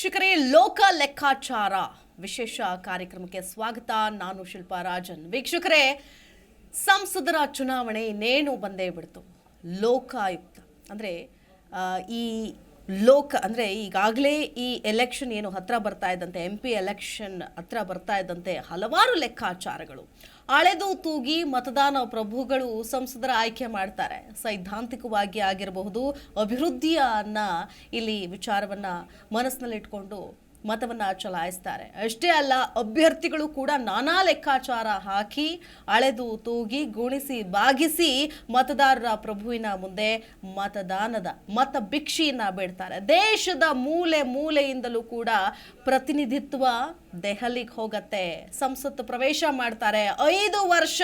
ವೀಕ್ಷಕರೇ, ಲೋಕ ಲೆಕ್ಕಾಚಾರ ವಿಶೇಷ ಕಾರ್ಯಕ್ರಮಕ್ಕೆ ಸ್ವಾಗತ. ನಾನು ಶಿಲ್ಪಾ ರಾಜನ್. ವೀಕ್ಷಕರೇ, ಸಂಸದರ ಚುನಾವಣೆ ಇನ್ನೇನು ಬಂದೇ ಬಿಡ್ತು? ಲೋಕಾಯುಕ್ತ, ಅಂದರೆ ಈ ಲೋಕ, ಅಂದರೆ, ಈಗಾಗಲೇ ಈ ಎಲೆಕ್ಷನ್ ಏನು ಹತ್ರ ಬರ್ತಾ ಇದ್ದಂತೆ ಎಂ ಪಿ ಎಲೆಕ್ಷನ್ ಹತ್ರ ಬರ್ತಾ ಇದ್ದಂತೆ ಹಲವಾರು ಲೆಕ್ಕಾಚಾರಗಳು. ಅಳೆದು ತೂಗಿ ಮತದಾನ ಪ್ರಭುಗಳು ಸಂಸದರ ಆಯ್ಕೆ ಮಾಡ್ತಾರೆ. ಸೈದ್ಧಾಂತಿಕವಾಗಿ ಆಗಿರಬಹುದು ಅಭಿವೃದ್ಧಿಯನ್ನ ಇಲ್ಲಿ ವಿಚಾರವನ್ನ ಮನಸ್ಸಿನಲ್ಲಿಟ್ಕೊಂಡು ಮತವನ್ನ ಚಲಾಯಿಸ್ತಾರೆ. ಅಷ್ಟೇ ಅಲ್ಲ, ಅಭ್ಯರ್ಥಿಗಳು ಕೂಡ ನಾನಾ ಲೆಕ್ಕಾಚಾರ ಹಾಕಿ ಅಳೆದು ತೂಗಿ, ಗುಣಿಸಿ, ಬಾಗಿಸಿ ಮತದಾರರ ಪ್ರಭುವಿನ ಮುಂದೆ ಮತದಾನದ ಮತ ಭಿಕ್ಷೆಯನ್ನು ಬಿಡ್ತಾರೆ. ದೇಶದ ಮೂಲೆ ಮೂಲೆಯಿಂದಲೂ ಕೂಡ ಪ್ರತಿನಿಧಿತ್ವ ದೆಹಲಿಗೆ ಹೋಗತ್ತೆ. ಸಂಸತ್ ಪ್ರವೇಶ ಮಾಡ್ತಾರೆ. ಐದು ವರ್ಷ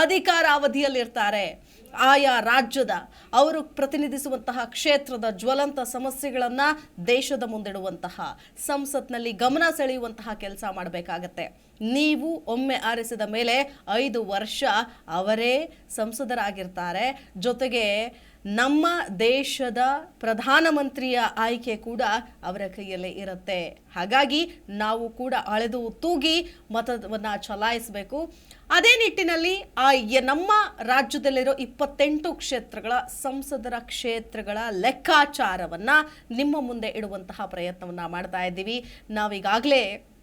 ಅಧಿಕಾರಾವಧಿಯಲ್ಲಿರ್ತಾರೆ. ಆಯಾ ರಾಜ್ಯದ ಅವರು ಪ್ರತಿನಿಧಿಸುವಂತಹ ಕ್ಷೇತ್ರದ ಜ್ವಲಂತ ಸಮಸ್ಯೆಗಳನ್ನ ದೇಶದ ಮುಂದಿಡುವಂತಹ, ಸಂಸತ್ನಲ್ಲಿ ಗಮನ ಸೆಳೆಯುವಂತಹ ಕೆಲಸ ಮಾಡಬೇಕಾಗತ್ತೆ. ನೀವು ಒಮ್ಮೆ ಆರಿಸಿದ ಮೇಲೆ ಐದು ವರ್ಷ ಅವರೇ ಸಂಸದರಾಗಿರ್ತಾರೆ. ಜೊತೆಗೆ ನಮ್ಮ ದೇಶದ ಪ್ರಧಾನಮಂತ್ರಿಯ ಆಯ್ಕೆ ಕೂಡ ಅವರ ಕೈಯಲ್ಲೇ ಇರುತ್ತೆ. ಹಾಗಾಗಿ ನಾವು ಕೂಡ ಅಳೆದು ತೂಗಿ ಮತವನ್ನು ಚಲಾಯಿಸಬೇಕು. ಅದೇ ನಿಟ್ಟಿನಲ್ಲಿ ಆ ನಮ್ಮ ರಾಜ್ಯದಲ್ಲಿರೋ ಇಪ್ಪತ್ತೆಂಟು ಕ್ಷೇತ್ರಗಳ ಸಂಸದರ ಕ್ಷೇತ್ರಗಳ ಲೆಕ್ಕಾಚಾರವನ್ನು ನಿಮ್ಮ ಮುಂದೆ ಇಡುವಂತಹ ಪ್ರಯತ್ನವನ್ನು ಮಾಡ್ತಾ ಇದ್ದೀವಿ. ನಾವೀಗಾಗಲೇ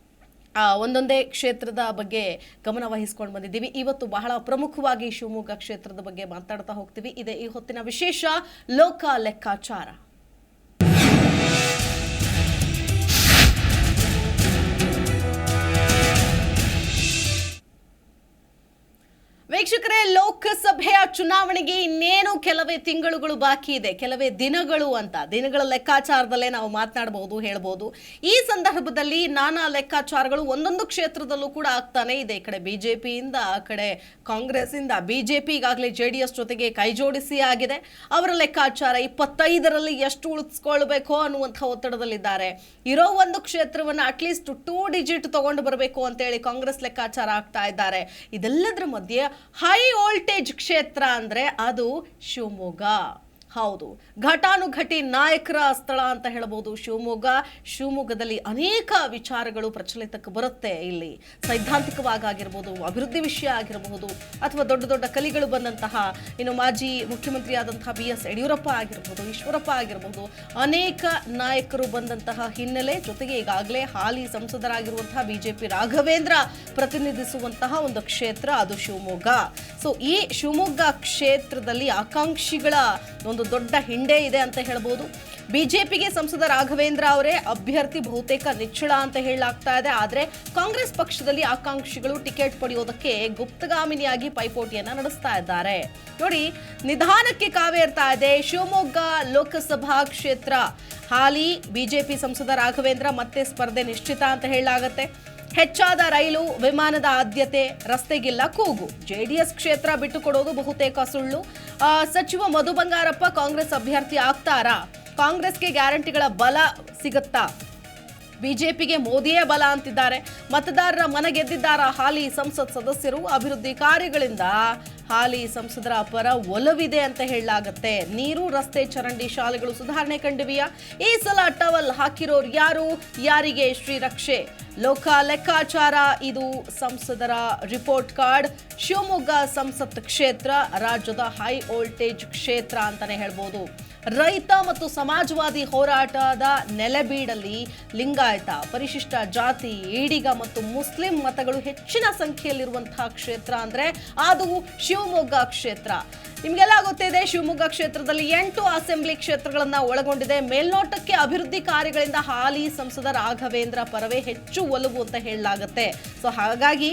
ಒಂದೊಂದೇ ಕ್ಷೇತ್ರದ ಬಗ್ಗೆ ಗಮನ ವಹಿಸ್ಕೊಂಡು ಬಂದಿದ್ದೀವಿ. ಇವತ್ತು ಬಹಳ ಪ್ರಮುಖವಾಗಿ ಶಿವಮೊಗ್ಗ ಕ್ಷೇತ್ರದ ಬಗ್ಗೆ ಮಾತಾಡ್ತಾ ಹೋಗ್ತೀವಿ. ಇದೆ ಈ ಹೊತ್ತಿನ ವಿಶೇಷ ಲೋಕ ಲೆಕ್ಕಾಚಾರ. ಲೋಕಸಭೆಯ ಚುನಾವಣೆಗೆ ಇನ್ನೇನು ಕೆಲವೇ ತಿಂಗಳುಗಳು ಬಾಕಿ ಇದೆ, ಕೆಲವೇ ದಿನಗಳು ಅಂತ. ದಿನಗಳ ಲೆಕ್ಕಾಚಾರದಲ್ಲೇ ನಾವು ಮಾತನಾಡಬಹುದು ಹೇಳ್ಬೋದು ಈ ಸಂದರ್ಭದಲ್ಲಿ ನಾನಾ ಲೆಕ್ಕಾಚಾರಗಳು ಒಂದೊಂದು ಕ್ಷೇತ್ರದಲ್ಲೂ ಕೂಡ ಆಗ್ತಾನೆ ಇದೆ. ಈ ಕಡೆ ಬಿಜೆಪಿಯಿಂದ, ಆ ಕಡೆ ಕಾಂಗ್ರೆಸ್ ಇಂದ ಬಿಜೆಪಿ ಈಗಾಗಲೇ ಜೆ ಡಿ ಎಸ್ ಜೊತೆಗೆ ಕೈಜೋಡಿಸಿ ಆಗಿದೆ. ಅವರ ಲೆಕ್ಕಾಚಾರ ಇಪ್ಪತ್ತೈದರಲ್ಲಿ ಎಷ್ಟು ಉಳಿಸ್ಕೊಳ್ಬೇಕು ಅನ್ನುವಂಥ ಒತ್ತಡದಲ್ಲಿದ್ದಾರೆ. ಇರೋ ಒಂದು ಕ್ಷೇತ್ರವನ್ನ ಅಟ್ಲೀಸ್ಟ್ ಟೂ ಡಿಜಿಟ್ ತಗೊಂಡು ಬರಬೇಕು ಅಂತೇಳಿ ಕಾಂಗ್ರೆಸ್ ಲೆಕ್ಕಾಚಾರ ಆಗ್ತಾ ಇದ್ದಾರೆ. ಇದೆಲ್ಲದರ ಮಧ್ಯೆ ಹೈ ವೋಲ್ಟೇಜ್ ಕ್ಷೇತ್ರ ಅಂದರೆ ಅದು ಶಿವಮೊಗ್ಗ. ಹೌದು. ಘಟಾನುಘಟಿ ನಾಯಕರ ಸ್ಥಳ ಅಂತ ಹೇಳಬಹುದು ಶಿವಮೊಗ್ಗ. ಶಿವಮೊಗ್ಗದಲ್ಲಿ ಅನೇಕ ವಿಚಾರಗಳು ಪ್ರಚಲಿತಕ್ಕೆ ಬರುತ್ತೆ ಇಲ್ಲಿ. ಸೈದ್ಧಾಂತಿಕವಾಗಿ ಆಗಿರ್ಬೋದು, ಅಭಿವೃದ್ಧಿ ವಿಷಯ ಆಗಿರಬಹುದು, ಅಥವಾ ದೊಡ್ಡ ದೊಡ್ಡ ಕಲಿಗಳು ಬಂದಂತಹ, ಇನ್ನು ಮಾಜಿ ಮುಖ್ಯಮಂತ್ರಿ ಆದಂತಹ ಬಿ ಎಸ್ ಯಡಿಯೂರಪ್ಪ ಆಗಿರ್ಬೋದು, ಈಶ್ವರಪ್ಪ ಆಗಿರಬಹುದು ಅನೇಕ ನಾಯಕರು ಬಂದಂತಹ ಹಿನ್ನೆಲೆ ಜೊತೆಗೆ ಈಗಾಗಲೇ ಹಾಲಿ ಸಂಸದರಾಗಿರುವಂತಹ ಬಿಜೆಪಿ ರಾಘವೇಂದ್ರ ಪ್ರತಿನಿಧಿಸುವಂತಹ ಒಂದು ಕ್ಷೇತ್ರ ಅದು ಶಿವಮೊಗ್ಗ. ಸೊ ಈ ಶಿವಮೊಗ್ಗ ಕ್ಷೇತ್ರದಲ್ಲಿ ಆಕಾಂಕ್ಷಿಗಳ ಒಂದು ದೊಡ್ಡ ಹಿಂಡೆ ಇದೆ ಅಂತ ಹೇಳ್ಬೋದು. ಬಿಜೆಪಿಗೆ ಸಂಸದ ರಾಘವೇಂದ್ರ ಅವರೇ ಅಭ್ಯರ್ಥಿ ಬಹುತೇಕ ನಿಚ್ಚಳ ಅಂತ ಹೇಳಲಾಗ್ತಾ ಇದೆ. ಆದರೆ ಕಾಂಗ್ರೆಸ್ ಪಕ್ಷದಲ್ಲಿ ಆಕಾಂಕ್ಷಿಗಳು ಟಿಕೆಟ್ ಪಡೆಯೋದಕ್ಕೆ ಗುಪ್ತಗಾಮಿನಿಯಾಗಿ ಪೈಪೋಟಿಯನ್ನ ನಡೆಸ್ತಾ ಇದ್ದಾರೆ. ನೋಡಿ, ನಿಧಾನಕ್ಕೆ ಕಾವೇರ್ತಾ ಇದೆ. ಶಿವಮೊಗ್ಗ ಲೋಕಸಭಾ ಕ್ಷೇತ್ರ. ಹಾಲಿ, ಬಿಜೆಪಿ ಸಂಸದ ರಾಘವೇಂದ್ರ ಮತ್ತೆ ಸ್ಪರ್ಧೆ ನಿಶ್ಚಿತ ಅಂತ ಹೇಳಲಾಗತ್ತೆ. ಹೆಚ್ಚಾದ ರೈಲು, ವಿಮಾನದ ಆದ್ಯತೆ, ರಸ್ತೆಗಿಲ್ಲ ಕೂಗು. ಜೆಡಿಎಸ್ ಕ್ಷೇತ್ರ ಬಿಟ್ಟುಕೊಡೋದು ಬಹುತೇಕ ಸುಳ್ಳು. ಸಚಿವ ಮಧು ಬಂಗಾರಪ್ಪ ಕಾಂಗ್ರೆಸ್ ಅಭ್ಯರ್ಥಿ ಆಗ್ತಾರಾ? ಕಾಂಗ್ರೆಸ್ಗೆ ಗ್ಯಾರಂಟಿಗಳ ಬಲ ಸಿಗುತ್ತಾ? ಬಿಜೆಪಿಗೆ ಮೋದಿಯೇ ಬಲ ಅಂತಿದ್ದಾರೆ. ಮತದಾರರ ಮನ ಗೆದ್ದಿದ್ದಾರ ಹಾಲಿ ಸಂಸತ್ ಸದಸ್ಯರು? ಅಭಿವೃದ್ಧಿ ಕಾರ್ಯಗಳಿಂದ ಹಾಲಿ ಸಂಸದರ ಪರ ಒಲವಿದೆ ಅಂತ ಹೇಳಲಾಗತ್ತೆ. ನೀರು, ರಸ್ತೆ, ಚರಂಡಿ ಶಾಲೆಗಳು ಸುಧಾರಣೆ ಕಂಡಿವೆಯಾ? ಈ ಸಲ ಟವಲ್ ಹಾಕಿರೋರು ಯಾರು? ಯಾರಿಗೆ ಶ್ರೀರಕ್ಷೆ? ಲೋಕ ಲೆಕ್ಕಾಚಾರ, ಇದು ಸಂಸದರ ರಿಪೋರ್ಟ್ ಕಾರ್ಡ್. ಶಿವಮೊಗ್ಗ ಸಂಸತ್ ಕ್ಷೇತ್ರ, ರಾಜ್ಯದ ಹೈ ವೋಲ್ಟೇಜ್ ಕ್ಷೇತ್ರ ಅಂತಾನೆ ಹೇಳ್ಬೋದು. ರೈತ ಮತ್ತು ಸಮಾಜವಾದಿ ಹೋರಾಟದ ನೆಲೆಬೀಡಲ್ಲಿ ಲಿಂಗಾಯತ, ಪರಿಶಿಷ್ಟ ಜಾತಿ, ಈಡಿಗ ಮತ್ತು ಮುಸ್ಲಿಂ ಮತಗಳು ಹೆಚ್ಚಿನ ಸಂಖ್ಯೆಯಲ್ಲಿರುವಂತಹ ಕ್ಷೇತ್ರ ಅಂದ್ರೆ ಅದು ಶಿವಮೊಗ್ಗ ಕ್ಷೇತ್ರ. ನಿಮಗೆಲ್ಲ ಗೊತ್ತಿದೆ ಶಿವಮೊಗ್ಗ ಕ್ಷೇತ್ರದಲ್ಲಿ ಎಂಟು ಅಸೆಂಬ್ಲಿ ಕ್ಷೇತ್ರಗಳನ್ನು ಒಳಗೊಂಡಿದೆ. ಮೇಲ್ನೋಟಕ್ಕೆ ಅಭಿವೃದ್ಧಿ ಕಾರ್ಯಗಳಿಂದ ಹಾಲಿ ಸಂಸದ ರಾಘವೇಂದ್ರ ಪರವೇ ಹೆಚ್ಚು ಒಲವು ಅಂತ ಹೇಳಲಾಗತ್ತೆ. ಸೊ ಹಾಗಾಗಿ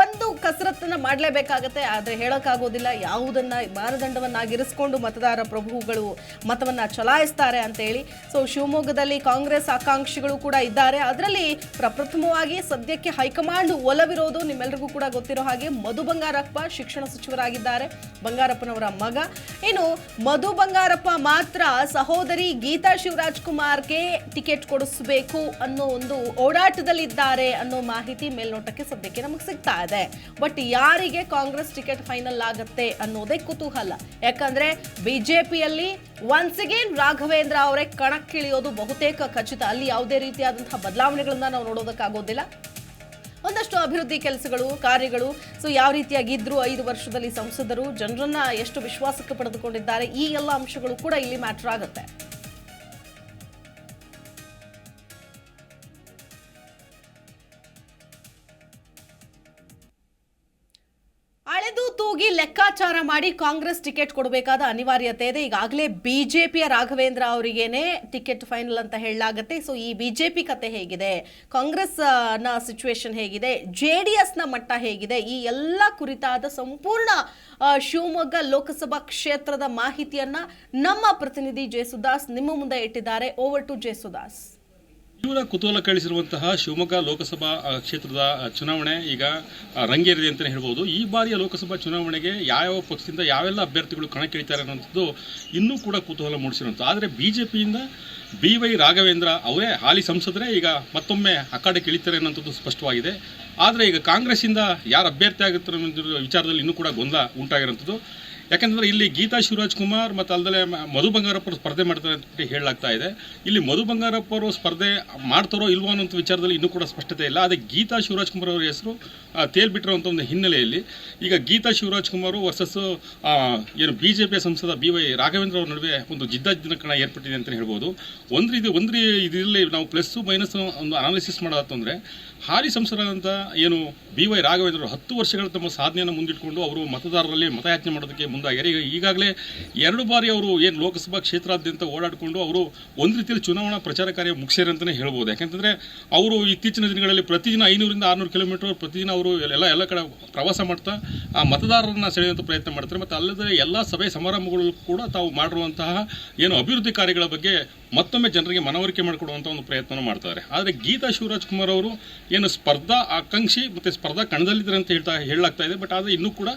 ಒಂದು ಕಸರತ್ತನ್ನು ಮಾಡಲೇಬೇಕಾಗತ್ತೆ, ಆದರೆ ಹೇಳೋಕ್ಕಾಗೋದಿಲ್ಲ. ಯಾವುದನ್ನು ಮಾನದಂಡವನ್ನಾಗಿರಿಸ್ಕೊಂಡು ಮತದಾರ ಪ್ರಭುಗಳು ಮತವನ್ನು ಚಲಾಯಿಸ್ತಾರೆ ಅಂತೇಳಿ ಸೊ ಶಿವಮೊಗ್ಗದಲ್ಲಿ ಕಾಂಗ್ರೆಸ್ ಆಕಾಂಕ್ಷಿಗಳು ಕೂಡ ಇದ್ದಾರೆ. ಅದರಲ್ಲಿ ಪ್ರಪ್ರಥಮವಾಗಿ ಸದ್ಯಕ್ಕೆ ಹೈಕಮಾಂಡ್ ಒಲವಿರೋದು ನಿಮ್ಮೆಲ್ಲರಿಗೂ ಕೂಡ ಗೊತ್ತಿರೋ ಹಾಗೆ ಮಧು ಬಂಗಾರಪ್ಪ ಶಿಕ್ಷಣ ಸಚಿವರಾಗಿದ್ದಾರೆ. ಬಂಗಾರಪ್ಪನವರ ಮಗ. ಇನ್ನು ಮಧು ಬಂಗಾರಪ್ಪ ಮಾತ್ರ ಸಹೋದರಿ ಗೀತಾ ಶಿವರಾಜ್ ಕುಮಾರ್ಗೆ ಟಿಕೆಟ್ ಕೊಡಿಸಬೇಕು ಅನ್ನೋ ಒಂದು ಓಡಾಟದಲ್ಲಿದ್ದಾರೆ ಅನ್ನೋ ಮಾಹಿತಿ ಮೇಲ್ನೋಟಕ್ಕೆ ಸದ್ಯಕ್ಕೆ ನಮಗೆ ಸಿಗ್ತಾ ಇದೆ. ಬಟ್ ಯಾರಿಗೆ ಕಾಂಗ್ರೆಸ್ ಟಿಕೆಟ್ ಫೈನಲ್ ಆಗುತ್ತೆ ಅನ್ನೋದೇ ಕುತೂಹಲ. ಯಾಕಂದ್ರೆ ಬಿಜೆಪಿಯಲ್ಲಿ ಒನ್ಸ್ ಅಗೇನ್ ರಾಘವೇಂದ್ರ ಅವರೇ ಕಣಕ್ಕಿಳಿಯೋದು ಬಹುತೇಕ ಖಚಿತ. ಅಲ್ಲಿ ಯಾವುದೇ ರೀತಿಯಾದಂತಹ ಬದಲಾವಣೆಗಳನ್ನ ನಾವು ನೋಡೋದಕ್ಕಾಗೋದಿಲ್ಲ. ಒಂದಷ್ಟು ಅಭಿವೃದ್ಧಿ ಕೆಲಸಗಳು, ಕಾರ್ಯಗಳು ಸೊ ಯಾವ ರೀತಿಯಾಗಿದ್ರು ಐದು ವರ್ಷದಲ್ಲಿ ಸಂಸದರು, ಜನರನ್ನ ಎಷ್ಟು ವಿಶ್ವಾಸಕ್ಕೆ ಪಡೆದುಕೊಂಡಿದ್ದಾರೆ, ಈ ಎಲ್ಲ ಅಂಶಗಳು ಕೂಡ ಇಲ್ಲಿ ಮ್ಯಾಟರ್ ಆಗುತ್ತೆ. ಲೆಕ್ಕಾಚಾರ ಮಾಡಿ ಕಾಂಗ್ರೆಸ್ ಟಿಕೆಟ್ ಕೊಡಬೇಕಾದ ಅನಿವಾರ್ಯತೆ ಇದೆ. ಈಗಾಗಲೇ ಬಿಜೆಪಿಯ ರಾಘವೇಂದ್ರ ಅವರಿಗೇನೆ ಟಿಕೆಟ್ ಫೈನಲ್ ಅಂತ ಹೇಳಲಾಗುತ್ತೆ. ಸೊ, ಈ ಬಿಜೆಪಿ ಕತೆ ಹೇಗಿದೆ? ಕಾಂಗ್ರೆಸ್ನ ಸಿಚುವೇಶನ್ ಹೇಗಿದೆ? ಜೆ ಡಿ ಎಸ್ನ ಮಟ್ಟ ಹೇಗಿದೆ? ಈ ಎಲ್ಲ ಕುರಿತಾದ ಸಂಪೂರ್ಣ ಶಿವಮೊಗ್ಗ ಲೋಕಸಭಾ ಕ್ಷೇತ್ರದ ಮಾಹಿತಿಯನ್ನ ನಮ್ಮ ಪ್ರತಿನಿಧಿ ಜೇಸುದಾಸ್ ನಿಮ್ಮ ಮುಂದೆ ಇಟ್ಟಿದ್ದಾರೆ. ಓವರ್ ಟು ಜೇಸುದಾಸ್ ತೀವ್ರ ಕುತೂಹಲ ಕಳಿಸಿರುವಂತಹ ಶಿವಮೊಗ್ಗ ಲೋಕಸಭಾ ಕ್ಷೇತ್ರದ ಚುನಾವಣೆ ಈಗ ರಂಗೇರಿದೆ ಅಂತಲೇ ಹೇಳ್ಬೋದು. ಈ ಬಾರಿಯ ಲೋಕಸಭಾ ಚುನಾವಣೆಗೆ ಯಾವ ಪಕ್ಷದಿಂದ ಯಾವೆಲ್ಲ ಅಭ್ಯರ್ಥಿಗಳು ಕಣಕ್ಕಿಳಿತಾರೆ ಅನ್ನೋಂಥದ್ದು ಇನ್ನೂ ಕೂಡ ಕುತೂಹಲ ಮೂಡಿಸಿರುವಂಥ ಆದರೆ ಬಿ ಜೆ ಪಿಯಿಂದ ಬಿ ವೈ ರಾಘವೇಂದ್ರ ಅವರೇ ಹಾಲಿ ಸಂಸದರೇ, ಈಗ ಮತ್ತೊಮ್ಮೆ ಅಖಾಡಕ್ಕೆ ಇಳಿತಾರೆ ಅನ್ನೋಂಥದ್ದು ಸ್ಪಷ್ಟವಾಗಿದೆ. ಆದರೆ ಈಗ ಕಾಂಗ್ರೆಸ್ಸಿಂದ ಯಾರು ಅಭ್ಯರ್ಥಿ ಆಗುತ್ತಾರೆ ಅನ್ನೋ ವಿಚಾರದಲ್ಲಿ ಇನ್ನೂ ಕೂಡ ಗೊಂದಲ ಉಂಟಾಗಿರುವಂಥದ್ದು. ಯಾಕಂದ್ರೆ ಇಲ್ಲಿ ಗೀತಾ ಶಿವರಾಜ್ ಕುಮಾರ್ ಮತ್ತು ಅಲ್ಲದೆ ಮಧು ಬಂಗಾರಪ್ಪರು ಸ್ಪರ್ಧೆ ಮಾಡ್ತಾರೆ ಅಂತ ಹೇಳಲಾಗ್ತಾ ಇದೆ. ಇಲ್ಲಿ ಮಧು ಬಂಗಾರಪ್ಪರು ಸ್ಪರ್ಧೆ ಮಾಡ್ತಾರೋ ಇಲ್ವೋ ಅನ್ನೋ ವಿಚಾರದಲ್ಲಿ ಇನ್ನೂ ಕೂಡ ಸ್ಪಷ್ಟತೆ ಇಲ್ಲ. ಅದೇ ಗೀತಾ ಶಿವರಾಜ್ ಕುಮಾರ್ ಅವರ ಹೆಸರು ತೇಲ್ಬಿಟ್ಟಿರುವಂಥ ಒಂದು ಹಿನ್ನೆಲೆಯಲ್ಲಿ ಈಗ ಗೀತಾ ಶಿವರಾಜ್ ಕುಮಾರ್ ವರ್ಸಸ್ ಏನು ಬಿ ಜೆ ಪಿಯ ಸಂಸದ ಬಿ ವೈ ರಾಘವೇಂದ್ರ ಅವರ ನಡುವೆ ಒಂದು ಜಿದ್ದಾಜಿದ್ದಿನ ಕಣ ಏರ್ಪಟ್ಟಿದೆ ಅಂತ ಹೇಳ್ಬೋದು. ಒಂದು ಇದು ಒಂದು ಇದರಲ್ಲಿ ನಾವು ಪ್ಲಸ್ಸು ಮೈನಸ್ ಒಂದು ಅನಾಲಿಸಿಸ್ ಮಾಡೋದಂದ್ರೆ ಹಾಲಿ ಸಂಸದರಾದಂಥ ಏನು ಬಿ ವೈ ರಾಘವೇಂದ್ರ ಅವರು ಹತ್ತು ವರ್ಷಗಳ ತಮ್ಮ ಸಾಧನೆಯನ್ನು ಮುಂದಿಟ್ಕೊಂಡು ಅವರು ಮತದಾರರಲ್ಲಿ ಮತಯಾಚನೆ ಮಾಡೋದಕ್ಕೆ ಮುಂದಾಗ್ಯಾರೆ. ಈಗ ಈಗಾಗಲೇ ಎರಡು ಬಾರಿ ಅವರು ಏನು ಲೋಕಸಭಾ ಕ್ಷೇತ್ರಾದ್ಯಂತ ಓಡಾಡಿಕೊಂಡು ಅವರು ಒಂದು ರೀತಿಯಲ್ಲಿ ಚುನಾವಣಾ ಪ್ರಚಾರ ಕಾರ್ಯ ಮುಗಿಸ್ಯಾರ ಅಂತಲೇ ಹೇಳ್ಬೋದು. ಯಾಕಂತಂದರೆ ಅವರು ಇತ್ತೀಚಿನ ದಿನಗಳಲ್ಲಿ ಪ್ರತಿದಿನ ಐನೂರಿಂದ ಆರುನೂರು ಕಿಲೋಮೀಟರ್ ಪ್ರತಿದಿನ ಅವರು ಎಲ್ಲ ಎಲ್ಲ ಕಡೆ ಪ್ರವಾಸ ಮಾಡ್ತಾ, ಆ ಮತದಾರರನ್ನ ಸೆಳೆಯುವಂಥ ಪ್ರಯತ್ನ ಮಾಡ್ತಾರೆ. ಮತ್ತು ಅಲ್ಲದೆ ಎಲ್ಲ ಸಭೆ ಸಮಾರಂಭಗಳು ಕೂಡ ತಾವು ಮಾಡಿರುವಂತಹ ಏನು ಅಭಿವೃದ್ಧಿ ಕಾರ್ಯಗಳ ಬಗ್ಗೆ ಮತ್ತೊಮ್ಮೆ ಜನರಿಗೆ ಮನವರಿಕೆ ಮಾಡಿಕೊಡುವಂಥ ಒಂದು ಪ್ರಯತ್ನ ಮಾಡ್ತಾರೆ ಆದರೆ ಗೀತಾ ಶಿವರಾಜ್ ಕುಮಾರ್ ಅವರು ಏನು ಸ್ಪರ್ಧಾ ಆಕಾಂಕ್ಷಿ ಮತ್ತು ಸ್ಪರ್ಧಾ ಕಣದಲ್ಲಿದ್ದಾರೆ ಅಂತ ಹೇಳ್ತಾ ಹೇಳಲಾಗ್ತಾ ಇದೆ, ಬಟ್ ಆದರೆ ಇನ್ನೂ ಕೂಡ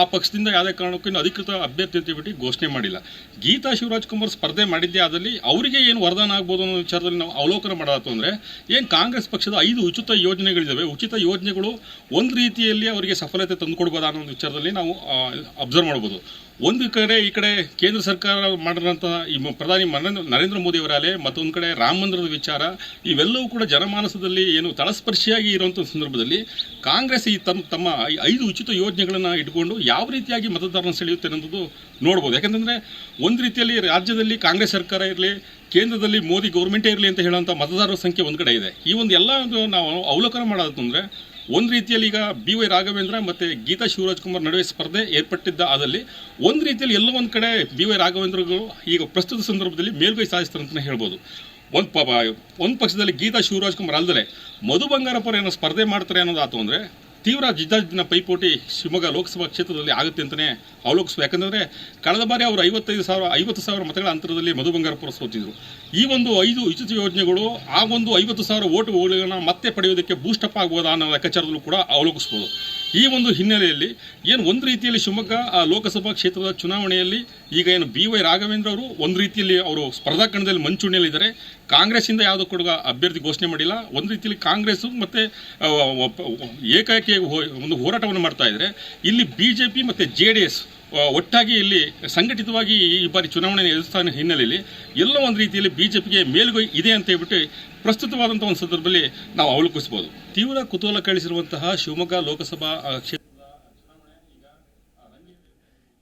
ಆ ಪಕ್ಷದಿಂದ ಯಾವುದೇ ಕಾರಣಕ್ಕೂ ಇನ್ನು ಅಧಿಕೃತ ಅಭ್ಯರ್ಥಿ ಅಂತ ಹೇಳ್ಬಿಟ್ಟು ಘೋಷಣೆ ಮಾಡಿಲ್ಲ. ಗೀತಾ ಶಿವರಾಜ್ ಕುಮಾರ್ ಸ್ಪರ್ಧೆ ಮಾಡಿದ್ದೆ ಆದಲ್ಲಿ ಅವರಿಗೆ ಏನು ವರದಾನ ಆಗ್ಬೋದು ಅನ್ನೋ ವಿಚಾರದಲ್ಲಿ ನಾವು ಅವಲೋಕನ ಮಾಡೋದು ಅಂದರೆ ಏನು ಕಾಂಗ್ರೆಸ್ ಪಕ್ಷದ ಐದು ಉಚಿತ ಯೋಜನೆಗಳಿದ್ದಾವೆ ಉಚಿತ ಯೋಜನೆಗಳು ಒಂದು ರೀತಿಯಲ್ಲಿ ಅವರಿಗೆ ಸಫಲತೆ ತಂದುಕೊಡ್ಬೋದಾ ಅನ್ನೋ ವಿಚಾರದಲ್ಲಿ ನಾವು ಅಬ್ಸರ್ವ್ ಮಾಡ್ಬೋದು. ಒಂದು ಕಡೆ ಈ ಕಡೆ ಕೇಂದ್ರ ಸರ್ಕಾರ ಮಾಡಿರೋಂಥ ಈ ಪ್ರಧಾನಿ ನರೇಂದ್ರ ಮೋದಿ ಅಲೆ ಮತ್ತೊಂದು ಕಡೆ ರಾಮ ಮಂದಿರದ ವಿಚಾರ, ಇವೆಲ್ಲವೂ ಕೂಡ ಜನಮಾನಸದಲ್ಲಿ ಏನು ತಳಸ್ಪರ್ಶಿಯಾಗಿ ಇರುವಂಥ ಸಂದರ್ಭದಲ್ಲಿ ಕಾಂಗ್ರೆಸ್ ಈ ತಮ್ಮ ತಮ್ಮ ಐದು ಉಚಿತ ಯೋಜನೆಗಳನ್ನು ಇಟ್ಕೊಂಡು ಯಾವ ರೀತಿಯಾಗಿ ಮತದಾರರನ್ನು ಸೆಳೆಯುತ್ತೆ ಅನ್ನೋದು ನೋಡ್ಬೋದು. ಯಾಕಂತಂದರೆ ಒಂದು ರೀತಿಯಲ್ಲಿ ರಾಜ್ಯದಲ್ಲಿ ಕಾಂಗ್ರೆಸ್ ಸರ್ಕಾರ ಇರಲಿ ಕೇಂದ್ರದಲ್ಲಿ ಮೋದಿ ಗೌರ್ಮೆಂಟೇ ಇರಲಿ ಅಂತ ಹೇಳುವಂಥ ಮತದಾರರ ಸಂಖ್ಯೆ ಒಂದು ಕಡೆ ಇದೆ. ಈ ಒಂದು ಎಲ್ಲ ಒಂದು ನಾವು ಅವಲೋಕನ ಮಾಡೋದಂದ್ರೆ ಒಂದು ರೀತಿಯಲ್ಲಿ ಈಗ ಬಿ ವೈ ರಾಘವೇಂದ್ರ ಮತ್ತು ಗೀತಾ ಶಿವರಾಜ್ ಕುಮಾರ್ ನಡುವೆ ಸ್ಪರ್ಧೆ ಏರ್ಪಟ್ಟಿದ್ದ ಆದಲ್ಲಿ ಒಂದು ರೀತಿಯಲ್ಲಿ ಎಲ್ಲೋ ಒಂದು ಕಡೆ ಬಿ ವೈ ರಾಘವೇಂದ್ರಗಳು ಈಗ ಪ್ರಸ್ತುತ ಸಂದರ್ಭದಲ್ಲಿ ಮೇಲ್ಗೈ ಸಾಧಿಸ್ತಾರೆ ಅಂತಲೇ ಹೇಳ್ಬೋದು. ಒಂದು ಪ ಒಂದು ಪಕ್ಷದಲ್ಲಿ ಗೀತಾ ಶಿವರಾಜ್ ಕುಮಾರ್ ಅಲ್ಲದೆ ಮಧು ಬಂಗಾರಪ್ಪರ ಏನೋ ಸ್ಪರ್ಧೆ ಮಾಡ್ತಾರೆ ಅನ್ನೋದಾತು ಅಂದರೆ ತೀವ್ರ ಜಿದ್ದಾಜಿದ್ದಿನ ಪೈಪೋಟಿ ಶಿವಮೊಗ್ಗ ಲೋಕಸಭಾ ಕ್ಷೇತ್ರದಲ್ಲಿ ಆಗುತ್ತೆ ಅಂತಲೇ ಅವಲೋಕಿಸಬೇಕು ಯಾಕಂದರೆ ಕಳೆದ ಬಾರಿ ಅವರು ಐವತ್ತೈದು ಸಾವಿರ, ಐವತ್ತು ಸಾವಿರ ಮತಗಳ ಅಂತರದಲ್ಲಿ ಮಧು ಬಂಗಾರಪುರ ಸೋತಿದ್ರು. ಈ ಒಂದು ಐದು ಉಚಿತ ಯೋಜನೆಗಳು, ಆ ಒಂದು ಐವತ್ತು ಸಾವಿರ ಓಟುಗಳನ್ನು ಮತ್ತೆ ಪಡೆಯೋದಕ್ಕೆ ಬೂಸ್ಟಪ್ ಆಗ್ಬೋದಾ ಅನ್ನೋ ಲೆಕ್ಕಾಚಾರದಲ್ಲೂ ಕೂಡ ಅವಲೋಕಿಸ್ಬೋದು. ಈ ಒಂದು ಹಿನ್ನೆಲೆಯಲ್ಲಿ ಏನು ಒಂದು ರೀತಿಯಲ್ಲಿ ಶಿವಮೊಗ್ಗ ಲೋಕಸಭಾ ಕ್ಷೇತ್ರದ ಚುನಾವಣೆಯಲ್ಲಿ ಈಗ ಏನು ಬಿ ವೈ ರಾಘವೇಂದ್ರ ಅವರು ಒಂದು ರೀತಿಯಲ್ಲಿ ಅವರು ಸ್ಪರ್ಧಾ ಕಣದಲ್ಲಿ ಮಂಚೂಣಿಯಲ್ಲಿದ್ದಾರೆ. ಕಾಂಗ್ರೆಸ್ಸಿಂದ ಯಾವುದೋ ಕೂಡ ಅಭ್ಯರ್ಥಿ ಘೋಷಣೆ ಮಾಡಿಲ್ಲ. ಒಂದು ರೀತಿಯಲ್ಲಿ ಕಾಂಗ್ರೆಸ್ಸು ಮತ್ತು ಏಕಾಏಕಿ ಒಂದು ಹೋರಾಟವನ್ನು ಮಾಡ್ತಾ ಇದ್ದರೆ ಇಲ್ಲಿ ಬಿ ಜೆ ಪಿ ಮತ್ತು ಜೆ ಡಿ ಎಸ್ ಒಟ್ಟಾಗಿ ಇಲ್ಲಿ ಸಂಘಟಿತವಾಗಿ ಈ ಬಾರಿ ಚುನಾವಣೆ ಎದುರಿಸ್ತಾ ಹಿನ್ನೆಲೆಯಲ್ಲಿ ಎಲ್ಲ ಒಂದು ರೀತಿಯಲ್ಲಿ ಬಿ ಜೆ ಪಿಗೆ ಮೇಲುಗೈ ಇದೆ ಅಂತ ಹೇಳ್ಬಿಟ್ಟು ಪ್ರಸ್ತುತವಾದಂಥ ಒಂದು ಸಂದರ್ಭದಲ್ಲಿ ನಾವು ಅವಲೋಕಿಸ್ಬೋದು ತೀವ್ರ ಕುತೂಹಲ ಕಳಿಸಿರುವಂತಹ ಶಿವಮೊಗ್ಗ ಲೋಕಸಭಾ ಕ್ಷೇತ್ರ